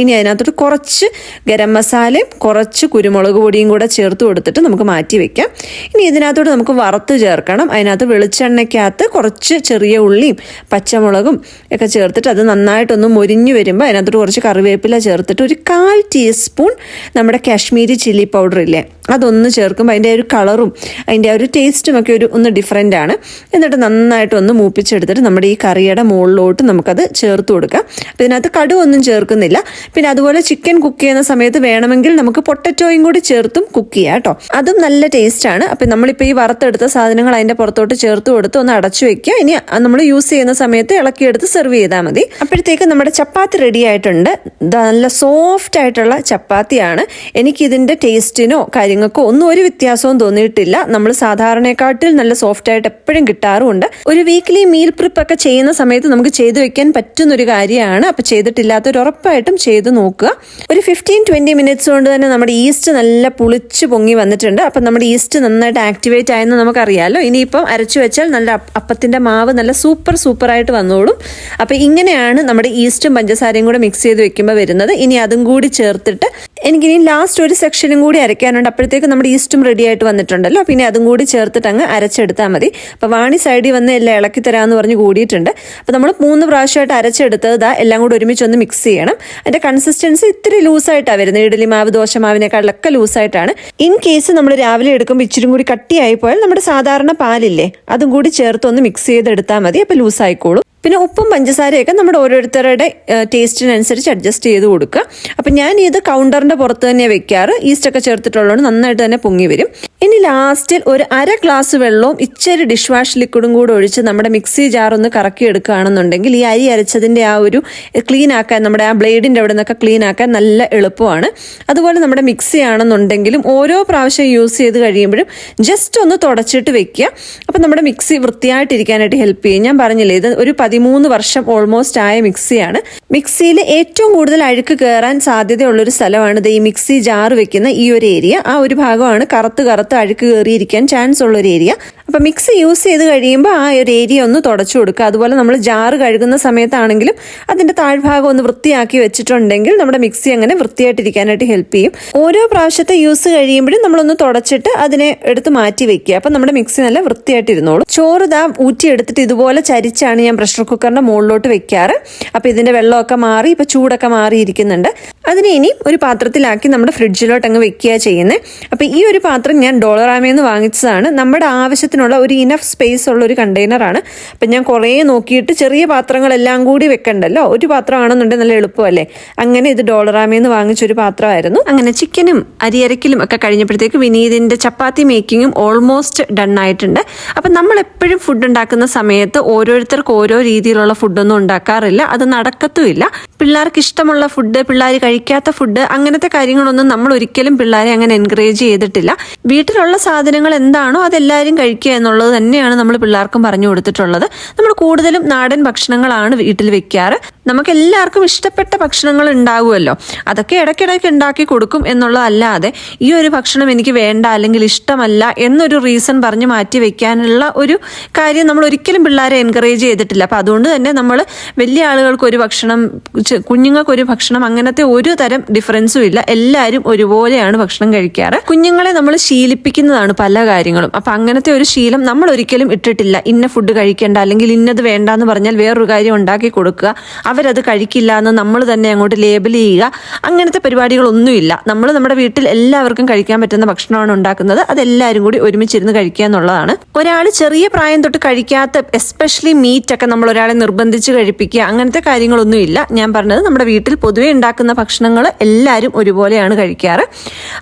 ഇനി അതിനകത്തോട്ട് കുറച്ച് ഗരം മസാലയും കുറച്ച് കുരുമുളക് പൊടിയും കൂടെ ചേർത്ത് കൊടുത്തിട്ട് നമുക്ക് മാറ്റി വെക്കാം. ഇനി ഇതിനകത്തോട്ട് നമുക്ക് വറുത്ത് ചേർക്കണം. അതിനകത്ത് വെളിച്ചെണ്ണയ്ക്കകത്ത് കുറച്ച് ചെറിയ ഉള്ളിയും പച്ചമുളകും ഒക്കെ ചേർത്തിട്ട് അത് നന്നായിട്ടൊന്ന് മൊരിഞ്ഞു വരുമ്പോൾ അതിനകത്തോട്ട് കുറച്ച് കറിവേപ്പില ചേർത്തിട്ട് ഒരു കാൽ ടീസ്പൂൺ നമ്മുടെ കാശ്മീരി ചില്ലി പൗഡർ ഇല്ലേ അതൊന്ന് ചേർക്കുമ്പോൾ അതിന്റെ ഒരു കളറും അതിന്റെ ഒരു ടേസ്റ്റും ഒക്കെ ഒരു ഒന്ന് ഡിഫറെന്റ് ആണ്. എന്നിട്ട് നന്നായിട്ടൊന്ന് മൂപ്പിച്ചെടുത്തിട്ട് നമ്മുടെ ഈ കറിയുടെ മുകളിലോട്ട് നമുക്കത് ചേർത്ത് കൊടുക്കാം. അപ്പോൾ ഇതിനകത്ത് കടുവൊന്നും ചേർക്കുന്നില്ല പിന്നെ അതുപോലെ ചിക്കൻ കുക്ക് ചെയ്യുന്ന സമയത്ത് വേണമെങ്കിൽ നമുക്ക് പൊട്ടറ്റോയും കൂടി ചേർത്തും കുക്ക് ചെയ്യാം കേട്ടോ. അതും നല്ല ടേസ്റ്റ് ആണ്. അപ്പം നമ്മളിപ്പോൾ ഈ വറുത്തെടുത്ത സാധനങ്ങൾ അതിന്റെ പുറത്തോട്ട് ചേർത്ത് കൊടുത്ത് ഒന്ന് അടച്ചു വെക്കുക. ഇനി നമ്മൾ യൂസ് ചെയ്യുന്ന സമയത്ത് ഇളക്കിയെടുത്ത് സെർവ് ചെയ്താൽ മതി. അപ്പോഴത്തേക്ക് നമ്മുടെ ചപ്പാത്തി റെഡി ആയിട്ടുണ്ട്. നല്ല സോഫ്റ്റ് ആയിട്ടുള്ള ചപ്പാത്തിയാണ്. എനിക്കിതിന്റെ ടേസ്റ്റിനോ കാര്യങ്ങൾക്കോ ഒന്നും ഒരു വ്യത്യാസവും തോന്നിയിട്ടില്ല. നമ്മൾ സാധാരണയെക്കാട്ടിൽ നല്ല സോഫ്റ്റ് ആയിട്ട് എപ്പോഴും കിട്ടാറുമുണ്ട്. ഒരു വീക്ക്ലി മീൽ പ്രിപ്പ് ഒക്കെ ചെയ്യുന്ന സമയത്ത് നമുക്ക് ചെയ്തു വെക്കാൻ പറ്റുന്ന ഒരു കാര്യമാണ് അപ്പോൾ ചെയ്തിട്ടില്ലാത്തവർ ഉറപ്പായിട്ടും ചെയ്ത് നോക്കുക. ഒരു ഫിഫ്റ്റീൻ ട്വന്റി മിനിറ്റ്സ് കൊണ്ട് തന്നെ നമ്മുടെ ഈസ്റ്റ് നല്ല പുളിച്ച് പൊങ്ങി വന്നിട്ടുണ്ട്. അപ്പം നമ്മുടെ ഈസ്റ്റ് നന്നായിട്ട് ആക്ടിവേറ്റ് ആയെന്ന് നമുക്കറിയാമല്ലോ ഇനിയിപ്പം അരച്ചു വെച്ചാൽ നല്ല അപ്പ- അപ്പത്തിന്റെ മാവ് നല്ല സൂപ്പർ സൂപ്പറായിട്ട് വന്നോളും. അപ്പം ഇങ്ങനെയാണ് നമ്മുടെ ഈസ്റ്റും പഞ്ചസാരയും കൂടെ മിക്സ് ചെയ്ത് വെക്കുമ്പോൾ വരുന്നത്. ഇനി അതും കൂടി ചേർത്തിട്ട് എനിക്കിനി ലാസ്റ്റ് ഒരു സെക്ഷനും കൂടി അരയ്ക്കാനുണ്ട്. അപ്പോഴത്തേക്ക് നമ്മുടെ ഈസ്റ്റും റെഡി ആയിട്ട് വന്നിട്ടുണ്ടല്ലോ. പിന്നെ അതും കൂടി ചേർത്തിട്ട് അങ്ങ് അരച്ചെടുത്താൽ മതി. അപ്പോൾ വാണി സൈഡിൽ വന്ന് എല്ലാം ഇളക്കി തരാമെന്ന് പറഞ്ഞ് കൂടിയിട്ടുണ്ട്. അപ്പോൾ നമ്മൾ മൂന്ന് പ്രാവശ്യമായിട്ട് അരച്ചെടുത്തത് എല്ലാം കൂടി ഒരുമിച്ച് ഒന്ന് മിക്സ് ചെയ്യണം. അതിന്റെ കൺസിസ്റ്റൻസി ഇത്തിരി ലൂസായിട്ടാണ് വരുന്നത്. ഇഡലി മാവ് ദോശ മാവിനേക്കാളൊക്കെ ലൂസായിട്ടാണ് ഇൻ കേസ് നമ്മൾ രാവിലെ എടുക്കുമ്പോൾ ഇച്ചിരി കൂടി കട്ടിയായി പോയാൽ നമ്മുടെ സാധാരണ പാലില്ലേ അതും കൂടി ചേർത്ത് ഒന്ന് മിക്സ് ചെയ്തെടുത്താൽ മതി. അപ്പോൾ ലൂസായിക്കോളും പിന്നെ ഉപ്പും പഞ്ചസാരയൊക്കെ നമ്മുടെ ഓരോരുത്തരുടെ ടേസ്റ്റിനനുസരിച്ച് അഡ്ജസ്റ്റ് ചെയ്ത് കൊടുക്കുക. അപ്പം ഞാൻ ഇത് കൗണ്ടറിന്റെ പുറത്ത് തന്നെ വെക്കാറ്. ഈസ്റ്റൊക്കെ ചേർത്തിട്ടുള്ളതുകൊണ്ട് നന്നായിട്ട് തന്നെ പൊങ്ങി വരും. ഇനി ലാസ്റ്റിൽ ഒരു അര ഗ്ലാസ് വെള്ളവും ഇച്ചിരി ഡിഷ് വാഷ് ലിക്വിഡും കൂടെ ഒഴിച്ച് നമ്മുടെ മിക്സി ജാർ ഒന്ന് കറക്കി എടുക്കുകയാണെന്നുണ്ടെങ്കിൽ ഈ അരി അരച്ചതിന്റെ ആ ഒരു ക്ലീൻ ആക്കാൻ നമ്മുടെ ആ ബ്ലേഡിന്റെ അവിടെ നിന്നൊക്കെ ക്ലീൻ ആക്കാൻ നല്ല എളുപ്പമാണ്. അതുപോലെ നമ്മുടെ മിക്സി ആണെന്നുണ്ടെങ്കിലും ഓരോ പ്രാവശ്യം യൂസ് ചെയ്ത് കഴിയുമ്പോഴും ജസ്റ്റ് ഒന്ന് തുടച്ചിട്ട് വെക്കുക. അപ്പം നമ്മുടെ മിക്സി വൃത്തിയായിട്ടിരിക്കാനായിട്ട് ഹെൽപ്പ് ചെയ്യും. ഞാൻ പറഞ്ഞില്ലേ ഇത് ഒരു പതിമൂന്ന് വർഷം ഓൾമോസ്റ്റ് ആയ മിക്സിയാണ്. മിക്സിയിൽ ഏറ്റവും കൂടുതൽ അഴുക്ക് കയറാൻ സാധ്യതയുള്ളൊരു സ്ഥലമാണ് ഈ മിക്സി ജാർ വെക്കുന്ന ഈ ഒരു ഏരിയ. ആ ഒരു ഭാഗമാണ് കറുത്ത് കറുത്ത് അഴുക്ക് കയറിയിരിക്കാൻ ചാൻസ് ഉള്ള ഒരു ഏരിയ. അപ്പം മിക്സി യൂസ് ചെയ്ത് കഴിയുമ്പോൾ ആ ഒരു ഏരിയ ഒന്ന് തുടച്ചു കൊടുക്കുക. അതുപോലെ നമ്മൾ ജാറ് കഴുകുന്ന സമയത്താണെങ്കിലും അതിന്റെ താഴ്ഭാഗം ഒന്ന് വൃത്തിയാക്കി വെച്ചിട്ടുണ്ടെങ്കിൽ നമ്മുടെ മിക്സി അങ്ങനെ വൃത്തിയായിട്ടിരിക്കാനായിട്ട് ഹെൽപ്പ് ചെയ്യും. ഓരോ പ്രാവശ്യത്തെ യൂസ് കഴിയുമ്പോഴും നമ്മളൊന്ന് തുടച്ചിട്ട് അതിനെ എടുത്ത് മാറ്റി വെക്കുക. അപ്പം നമ്മുടെ മിക്സി നല്ല വൃത്തിയായിട്ടിരുന്നോളും. ചോറ് ദാ ഊറ്റിയെടുത്തിട്ട് ഇതുപോലെ ചരിച്ചാണ് ഞാൻ പ്രഷർ കുക്കറിന്റെ മുകളിലോട്ട് വെക്കാറ്. അപ്പോൾ ഇതിന്റെ വെള്ളമൊക്കെ മാറി ഇപ്പോൾ ചൂടൊക്കെ മാറിയിരിക്കുന്നുണ്ട്. അതിനെ ഇനി ഒരു പാത്രത്തിലാക്കി നമ്മുടെ ഫ്രിഡ്ജിലോട്ട് അങ്ങ് വെക്കുക ചെയ്യുന്നത് അപ്പോൾ ഈ ഒരു പാത്രം ഞാൻ ഡോളറാമയിൽ നിന്ന് വാങ്ങിച്ചതാണ്. നമ്മുടെ ആവശ്യത്തിനുള്ള ഒരു ഇനഫ് സ്പേസ് ഉള്ള ഒരു കണ്ടെയ്നറാണ് അപ്പം ഞാൻ കുറേ നോക്കിയിട്ട് ചെറിയ പാത്രങ്ങളെല്ലാം കൂടി വെക്കണ്ടല്ലോ. ഒരു പാത്രമാണെന്നുണ്ടെങ്കിൽ നല്ല എളുപ്പമല്ലേ? അങ്ങനെ ഇത് ഡോളറാമയിൽ നിന്ന് വാങ്ങിച്ചൊരു പാത്രമായിരുന്നു. അങ്ങനെ ചിക്കനും അരിയരക്കലും ഒക്കെ കഴിഞ്ഞപ്പോഴത്തേക്ക് വിനീതിന്റെ ചപ്പാത്തി മേക്കിങ്ങും ഓൾമോസ്റ്റ് ഡൺ ആയിട്ടുണ്ട്. അപ്പം നമ്മൾ എപ്പോഴും ഫുഡ് ഉണ്ടാക്കുന്ന സമയത്ത് ഓരോരുത്തർക്ക് ഓരോ രീതിയിലുള്ള ഫുഡൊന്നും ഉണ്ടാക്കാറില്ല. അത് നടക്കത്തുമില്ല. പിള്ളേർക്ക് ഇഷ്ടമുള്ള ഫുഡ് പിള്ളേർ കഴിക്കാത്ത ഫുഡ് അങ്ങനത്തെ കാര്യങ്ങളൊന്നും നമ്മൾ ഒരിക്കലും പിള്ളേരെ അങ്ങനെ എൻകറേജ് ചെയ്തിട്ടില്ല. വീട്ടിലുള്ള സാധനങ്ങൾ എന്താണോ അതെല്ലാവരും കഴിക്കുക എന്നുള്ളത് തന്നെയാണ് നമ്മൾ പിള്ളേർക്കും പറഞ്ഞു കൊടുത്തിട്ടുള്ളത്. നമ്മൾ കൂടുതലും നാടൻ ഭക്ഷണങ്ങളാണ് വീട്ടിൽ വെക്കാറ്. നമുക്ക് എല്ലാവർക്കും ഇഷ്ടപ്പെട്ട ഭക്ഷണങ്ങൾ ഉണ്ടാകുമല്ലോ അതൊക്കെ ഇടയ്ക്കിടയ്ക്ക് ഉണ്ടാക്കി കൊടുക്കും എന്നുള്ളതല്ലാതെ ഈ ഒരു ഭക്ഷണം എനിക്ക് വേണ്ട അല്ലെങ്കിൽ ഇഷ്ടമല്ല എന്നൊരു റീസൺ പറഞ്ഞ് മാറ്റി വെക്കാനുള്ള ഒരു കാര്യം നമ്മൾ ഒരിക്കലും പിള്ളേരെ എൻകറേജ് ചെയ്തിട്ടില്ല. അപ്പം അതുകൊണ്ട് തന്നെ നമ്മൾ വലിയ ആളുകൾക്ക് ഒരു ഭക്ഷണം കുഞ്ഞുങ്ങൾക്ക് ഒരു ഭക്ഷണം അങ്ങനത്തെ ഒരു തരം ഡിഫറൻസും ഇല്ല. എല്ലാവരും ഒരുപോലെയാണ് ഭക്ഷണം കഴിക്കാറ്. കുഞ്ഞുങ്ങളെ നമ്മൾ ശീലിപ്പിക്കുന്നതാണ് പല കാര്യങ്ങളും. അപ്പം അങ്ങനത്തെ ഒരു ശീലം നമ്മൾ ഒരിക്കലും ഇട്ടിട്ടില്ല. ഇന്ന ഫുഡ് കഴിക്കേണ്ട അല്ലെങ്കിൽ ഇന്നത് വേണ്ട എന്ന് പറഞ്ഞാൽ വേറൊരു കാര്യം ഉണ്ടാക്കി കൊടുക്കുക. അവരത് കഴിക്കില്ല എന്ന് നമ്മൾ തന്നെ അങ്ങോട്ട് ലേബൽ ചെയ്യുക. അങ്ങനത്തെ പരിപാടികളൊന്നുമില്ല. നമ്മൾ നമ്മുടെ വീട്ടിൽ എല്ലാവർക്കും കഴിക്കാൻ പറ്റുന്ന ഭക്ഷണമാണ് ഉണ്ടാക്കുന്നത്. അതെല്ലാവരും കൂടി ഒരുമിച്ചിരുന്ന് കഴിക്കുക എന്നുള്ളതാണ്. ഒരാൾ ചെറിയ പ്രായം തൊട്ട് കഴിക്കാത്ത എസ്പെഷ്യലി മീറ്റ് ഒക്കെ നമ്മൾ ഒരാളെ നിർബന്ധിച്ച് കഴിപ്പിക്കുക അങ്ങനത്തെ കാര്യങ്ങളൊന്നുമില്ല ഞാൻ പറഞ്ഞത് നമ്മുടെ വീട്ടിൽ പൊതുവെ ഉണ്ടാക്കുന്ന ഭക്ഷണങ്ങൾ എല്ലാവരും ഒരുപോലെയാണ് കഴിക്കാറ്.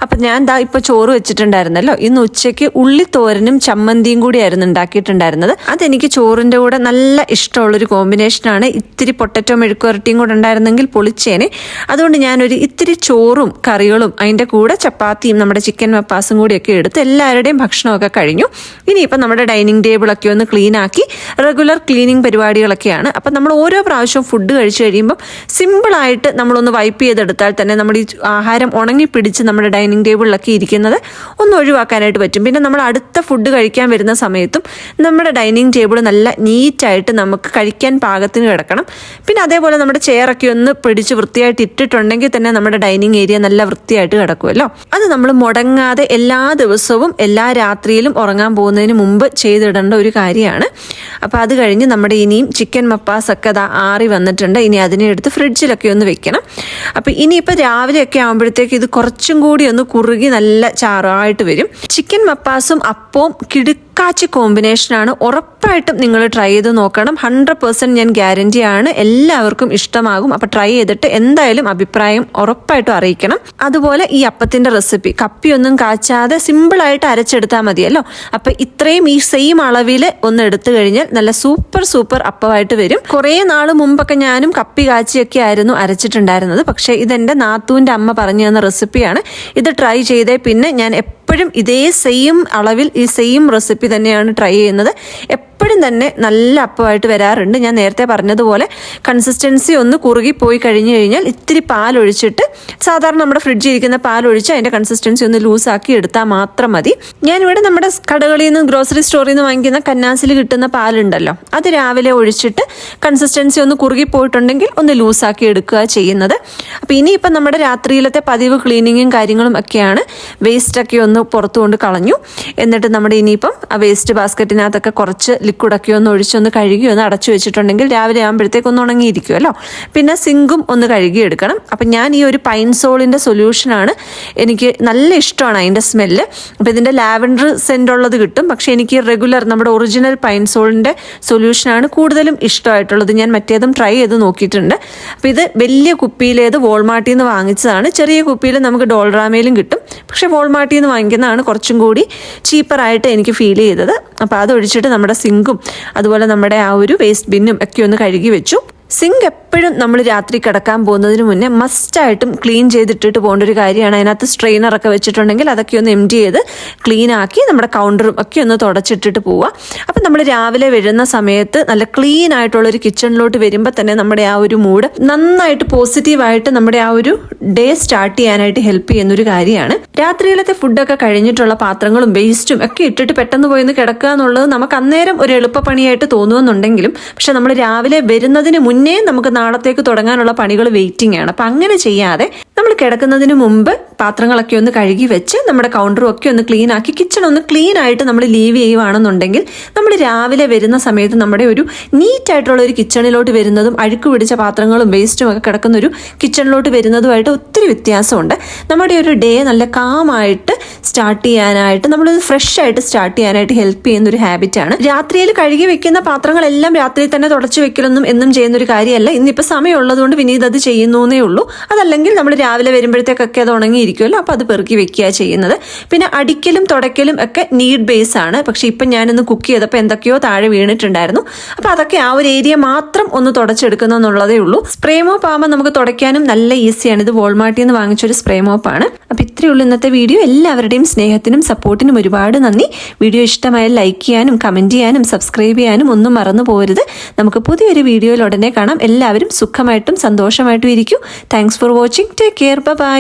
അപ്പം ഞാൻ ദാ ഇപ്പോൾ ചോറ് വെച്ചിട്ടുണ്ടായിരുന്നല്ലോ. ഇന്ന് ഉച്ചയ്ക്ക് ഉള്ളിത്തോരനും ചമ്മന്തിയും കൂടിയായിരുന്നു ഉണ്ടാക്കിയിട്ടുണ്ടായിരുന്നത്. അതെനിക്ക് ചോറിന്റെ കൂടെ നല്ല ഇഷ്ടമുള്ളൊരു കോമ്പിനേഷനാണ് ഇത്തിരി പൊട്ടറ്റോ മെഴുക്കുവരട്ടിയും കൂടെ ഉണ്ടായിരുന്നെങ്കിൽ പൊളിച്ചേനെ. അതുകൊണ്ട് ഞാനൊരു ഇത്തിരി ചോറും കറികളും അതിന്റെ കൂടെ ചപ്പാത്തിയും നമ്മുടെ ചിക്കൻ മപ്പാസും കൂടിയൊക്കെ എടുത്ത് എല്ലാവരുടെയും ഭക്ഷണമൊക്കെ കഴിഞ്ഞു. ഇനിയിപ്പം നമ്മുടെ ഡൈനിങ് ടേബിളൊക്കെ ഒന്ന് ക്ലീൻ ആക്കി റെഗുലർ ക്ലീനിങ് പരിപാടികളൊക്കെയാണ്. അപ്പം നമ്മൾ ഓരോ പ്രാവശ്യവും ഫുഡ് കഴിച്ചു കഴിയുമ്പം സിമ്പിളായിട്ട് നമ്മളൊന്ന് വൈപ്പ് ചെയ്തെടുത്താൽ തന്നെ നമ്മുടെ ഈ ആഹാരം ഉണങ്ങി പിടിച്ച് നമ്മുടെ ഡൈനിങ് ടേബിളിലൊക്കെ ഇരിക്കുന്നത് ഒന്ന് ഒഴിവാക്കാനായിട്ട് പറ്റും. പിന്നെ നമ്മൾ അടുത്ത ഫുഡ് കഴിക്കാൻ വരുന്ന സമയത്തും നമ്മുടെ ഡൈനിങ് ടേബിൾ നല്ല നീറ്റായിട്ട് നമുക്ക് കഴിക്കാൻ പാകത്തിന് കിടക്കണം. പിന്നെ അതേപോലെ നമ്മുടെ ചെയറൊക്കെ ഒന്ന് പിടിച്ച് വൃത്തിയായിട്ട് ഇട്ടിട്ടുണ്ടെങ്കിൽ തന്നെ നമ്മുടെ ഡൈനിങ് ഏരിയ നല്ല വൃത്തിയായിട്ട് കിടക്കുമല്ലോ. അത് നമ്മൾ മുടങ്ങാതെ എല്ലാ ദിവസവും എല്ലാ രാത്രിയിലും ഉറങ്ങാൻ പോകുന്നതിന് മുമ്പ് ചെയ്തിടേണ്ട ഒരു കാര്യമാണ്. അപ്പോൾ അത് കഴിഞ്ഞ് നമ്മുടെ ഇനിയും ചിക്കൻ മപ്പാസൊക്കെ അതാ ആറി വന്നിട്ടുണ്ട്. ഇനി അതിനെ എടുത്ത് ഫ്രിഡ്ജിലൊക്കെ ഒന്ന് വെക്കണം. അപ്പോൾ ഇനിയിപ്പോൾ രാവിലെയൊക്കെ ആകുമ്പോഴത്തേക്ക് ഇത് കുറച്ചും കൂടി ഒന്ന് കുറുകി നല്ല ചാറായിട്ട് വരും. ചിക്കൻ മപ്പാസും അപ്പവും കിടുക്കാച്ചി കോമ്പിനേഷനാണ് ഉറപ്പായിട്ടും നിങ്ങൾ ട്രൈ ചെയ്ത് നോക്കണം. ഹൺഡ്രഡ് പെർസെന്റ് ഞാൻ ഗ്യാരണ്ടി ആണ്. എല്ലാവർക്കും ഇഷ്ടമാകും. അപ്പോൾ ട്രൈ ചെയ്തിട്ട് എന്തായാലും അഭിപ്രായം ഉറപ്പായിട്ടും അറിയിക്കണം. അതുപോലെ ഈ അപ്പത്തിന്റെ റെസിപ്പി കപ്പിയൊന്നും കാച്ചാതെ സിമ്പിളായിട്ട് അരച്ചെടുത്താൽ മതിയല്ലോ. അപ്പോൾ ഇത്രയും ഈ സെയിം അളവിൽ ഒന്ന് എടുത്തു കഴിഞ്ഞാൽ നല്ല സൂപ്പർ സൂപ്പർ അപ്പമായിട്ട് വരും. കുറേ നാൾ മുമ്പൊക്കെ ഞാനും കപ്പി കാച്ചിയൊക്കെ ആയിരുന്നു അരച്ചിട്ടുണ്ടായിരുന്നത്. പക്ഷേ ഇതെന്റെ നാത്തൂന്റെ അമ്മ പറഞ്ഞു തന്ന റെസിപ്പിയാണ് ഇത് ട്രൈ ചെയ്തേ പിന്നെ ഞാൻ എപ്പോഴും ഇതേ സെയിം അളവിൽ ഈ സെയിം റെസിപ്പി തന്നെയാണ് ട്രൈ ചെയ്യുന്നത്. എപ്പോഴും തന്നെ നല്ല അപ്പമായിട്ട് വരാറുണ്ട്. ഞാൻ നേരത്തെ പറഞ്ഞതുപോലെ കൺസിസ്റ്റൻസി ഒന്ന് കുറുകി പോയി കഴിഞ്ഞു കഴിഞ്ഞാൽ ഇത്തിരി പാലൊഴിച്ചിട്ട് സാധാരണ നമ്മുടെ ഫ്രിഡ്ജിൽ ഇരിക്കുന്ന പാലൊഴിച്ച് അതിന്റെ കൺസിസ്റ്റൻസി ഒന്ന് ലൂസാക്കി എടുത്താൽ മാത്രം മതി. ഞാനിവിടെ നമ്മുടെ കടകളിൽ നിന്ന് ഗ്രോസറി സ്റ്റോറിൽ നിന്ന് വാങ്ങിക്കുന്ന കന്നാസിൽ കിട്ടുന്ന പാലുണ്ടല്ലോ. അത് രാവിലെ ഒഴിച്ചിട്ട് കൺസിസ്റ്റൻസി ഒന്ന് കുറുകി പോയിട്ടുണ്ടെങ്കിൽ ഒന്ന് ലൂസാക്കി എടുക്കുക ചെയ്യുന്നത്. അപ്പോൾ ഇനിയിപ്പം നമ്മുടെ രാത്രിയിലത്തെ പതിവ് ക്ലീനിങ്ങും കാര്യങ്ങളും ഒക്കെയാണ് വേസ്റ്റൊക്കെ ഒന്ന് പുറത്തു കൊണ്ട് കളഞ്ഞു. എന്നിട്ട് നമ്മുടെ ഇനിയിപ്പം ആ വേസ്റ്റ് ബാസ്ക്കറ്റിനകത്തൊക്കെ കുറച്ച് ലിക്വിഡൊക്കെ ഒന്ന് ഒഴിച്ചൊന്ന് കഴുകി ഒന്ന് അടച്ചു വെച്ചിട്ടുണ്ടെങ്കിൽ രാവിലെ ആകുമ്പോഴത്തേക്ക് ഒന്ന് ഉണങ്ങിയിരിക്കുമല്ലോ പിന്നെ സിങ്കും ഒന്ന് കഴുകിയെടുക്കണം. അപ്പം ഞാൻ ഈ ഒരു പൈൻ സോളിന്റെ സൊല്യൂഷനാണ് എനിക്ക് നല്ല ഇഷ്ടമാണ് അതിന്റെ സ്മെല്ല് അപ്പോൾ ഇതിന്റെ ലാവൻഡർ സെന്റ് ഉള്ളത് കിട്ടും. പക്ഷേ എനിക്ക് റെഗുലർ നമ്മുടെ ഒറിജിനൽ പൈൻ സോളിന്റെ സൊല്യൂഷനാണ് കൂടുതലും ഇഷ്ടമായിട്ടുള്ളത്. ഞാൻ മറ്റേതും ട്രൈ ചെയ്ത് നോക്കിയിട്ടുണ്ട്. അപ്പോൾ ഇത് വലിയ കുപ്പിയിലേത് വോൾമാർട്ടിൽ നിന്ന് വാങ്ങിച്ചതാണ്. ചെറിയ കുപ്പിയിൽ നമുക്ക് ഡോൾറാമയിലും കിട്ടും. പക്ഷേ വോൾമാർട്ടിൽ നിന്ന് വാങ്ങിക്കുന്നതാണ് കുറച്ചും കൂടി ചീപ്പറായിട്ട് എനിക്ക് ഫീൽ ചെയ്തത്. അപ്പോൾ അതൊഴിച്ചിട്ട് നമ്മുടെ സിങ്കും അതുപോലെ നമ്മുടെ ആ ഒരു വേസ്റ്റ് ബിന്നും ഒക്കെ ഒന്ന് കഴുകി വെച്ചു. സിങ്ക് എപ്പോഴും നമ്മൾ രാത്രി കിടക്കാൻ പോകുന്നതിന് മുന്നേ മസ്റ്റായിട്ടും ക്ലീൻ ചെയ്തിട്ടിട്ട് പോകേണ്ട ഒരു കാര്യമാണ്. അതിനകത്ത് സ്ട്രെയിനറൊക്കെ വെച്ചിട്ടുണ്ടെങ്കിൽ അതൊക്കെ ഒന്ന് എം ചെയ്ത് ക്ലീൻ ആക്കി നമ്മുടെ കൗണ്ടറും ഒക്കെ ഒന്ന് തുടച്ചിട്ടിട്ട് പോവുക. അപ്പം നമ്മൾ രാവിലെ വരുന്ന സമയത്ത് നല്ല ക്ലീൻ ആയിട്ടുള്ള ഒരു കിച്ചണിലോട്ട് വരുമ്പോൾ തന്നെ നമ്മുടെ ആ ഒരു മൂഡ് നന്നായിട്ട് പോസിറ്റീവായിട്ട് നമ്മുടെ ആ ഒരു ഡേ സ്റ്റാർട്ട് ചെയ്യാനായിട്ട് ഹെൽപ്പ് ചെയ്യുന്ന ഒരു കാര്യമാണ്. രാത്രിയിലത്തെ ഫുഡൊക്കെ കഴിഞ്ഞിട്ടുള്ള പാത്രങ്ങളും വേസ്റ്റും ഒക്കെ ഇട്ടിട്ട് പെട്ടെന്ന് പോയി ഒന്ന് കിടക്കുക എന്നുള്ളത് നമുക്ക് അന്നേരം ഒരു എളുപ്പപ്പണിയായിട്ട് തോന്നുമെന്നുണ്ടെങ്കിലും പക്ഷെ നമ്മൾ രാവിലെ വരുന്നതിന് മുന്നേ നമുക്ക് നാളത്തേക്ക് തുടങ്ങാനുള്ള പണികൾ വെയിറ്റിംഗ് ആണ്. അപ്പം അങ്ങനെ ചെയ്യാതെ നമ്മൾ കിടക്കുന്നതിന് മുമ്പ് പാത്രങ്ങളൊക്കെ ഒന്ന് കഴുകി വെച്ച് നമ്മുടെ കൗണ്ടറും ഒക്കെ ഒന്ന് ക്ലീൻ ആക്കി കിച്ചൺ ഒന്ന് ക്ലീൻ ആയിട്ട് നമ്മൾ ലീവ് ചെയ്യുവാണെന്നുണ്ടെങ്കിൽ നമ്മൾ രാവിലെ വരുന്ന സമയത്ത് നമ്മുടെ ഒരു നീറ്റ് ആയിട്ടുള്ള ഒരു കിച്ചണിലോട്ട് വരുന്നതും അഴുക്ക് പിടിച്ച പാത്രങ്ങളും വേസ്റ്റും ഒക്കെ കിടക്കുന്ന ഒരു കിച്ചണിലോട്ട് വരുന്നതുമായിട്ട് ഒത്തിരി വ്യത്യാസമുണ്ട്. നമ്മുടെ ഒരു ഡേ നല്ല കാമായിട്ട് സ്റ്റാർട്ട് ചെയ്യാനായിട്ട് നമ്മൾ ഫ്രഷ് ആയിട്ട് സ്റ്റാർട്ട് ചെയ്യാനായിട്ട് ഹെൽപ്പ് ചെയ്യുന്ന ഒരു ഹാബിറ്റാണ് രാത്രിയിൽ കഴുകി വെക്കുന്ന പാത്രങ്ങളെല്ലാം രാത്രി തന്നെ തുടച്ചു വെക്കലൊന്നും എന്നും ചെയ്യുന്ന ഒരു കാര്യമല്ല. ഇന്നിപ്പോൾ സമയമുള്ളതുകൊണ്ട് വിനീത് അത് ചെയ്യുന്നേ ഉള്ളൂ. അതല്ലെങ്കിൽ നമ്മൾ രാവിലെ വരുമ്പോഴത്തേക്കൊക്കെ അത് ഉണങ്ങിയിരിക്കുമല്ലോ അപ്പോൾ അത് പെറുക്കി വെക്കുക ചെയ്യുന്നത്. പിന്നെ അടിക്കലും തുടയ്ക്കലും ഒക്കെ നീഡ് ബേസ് ആണ്. പക്ഷെ ഇപ്പം ഞാനൊന്ന് കുക്ക് ചെയ്തപ്പോൾ എന്തൊക്കെയോ താഴെ വീണിട്ടുണ്ടായിരുന്നു. അപ്പോൾ അതൊക്കെ ആ ഒരു ഏരിയ മാത്രം ഒന്ന് തുടച്ചെടുക്കുന്നു എന്നുള്ളതേ ഉള്ളൂ. സ്പ്രേ മോപ്പ് ആകുമ്പോൾ നമുക്ക് തുടയ്ക്കാനും നല്ല ഈസിയാണ് ഇത് വോൾമാർട്ടിൽ നിന്ന് വാങ്ങിച്ചൊരു സ്പ്രേ മോപ്പാണ് അപ്പോൾ ഇത്രയേ ഉള്ളൂ ഇന്നത്തെ വീഡിയോ എല്ലാവരുടെയും സ്നേഹത്തിനും സപ്പോർട്ടിനും ഒരുപാട് നന്ദി. വീഡിയോ ഇഷ്ടമായ ലൈക്ക് ചെയ്യാനും കമന്റ് ചെയ്യാനും സബ്സ്ക്രൈബ് ചെയ്യാനും ഒന്നും മറന്നു പോകരുത്. നമുക്ക് പുതിയൊരു വീഡിയോയിൽ ഉടനെ കാണാം. എല്ലാവരും സുഖമായിട്ടും സന്തോഷമായിട്ടും ഇരിക്കൂ. Thanks for watching take care bye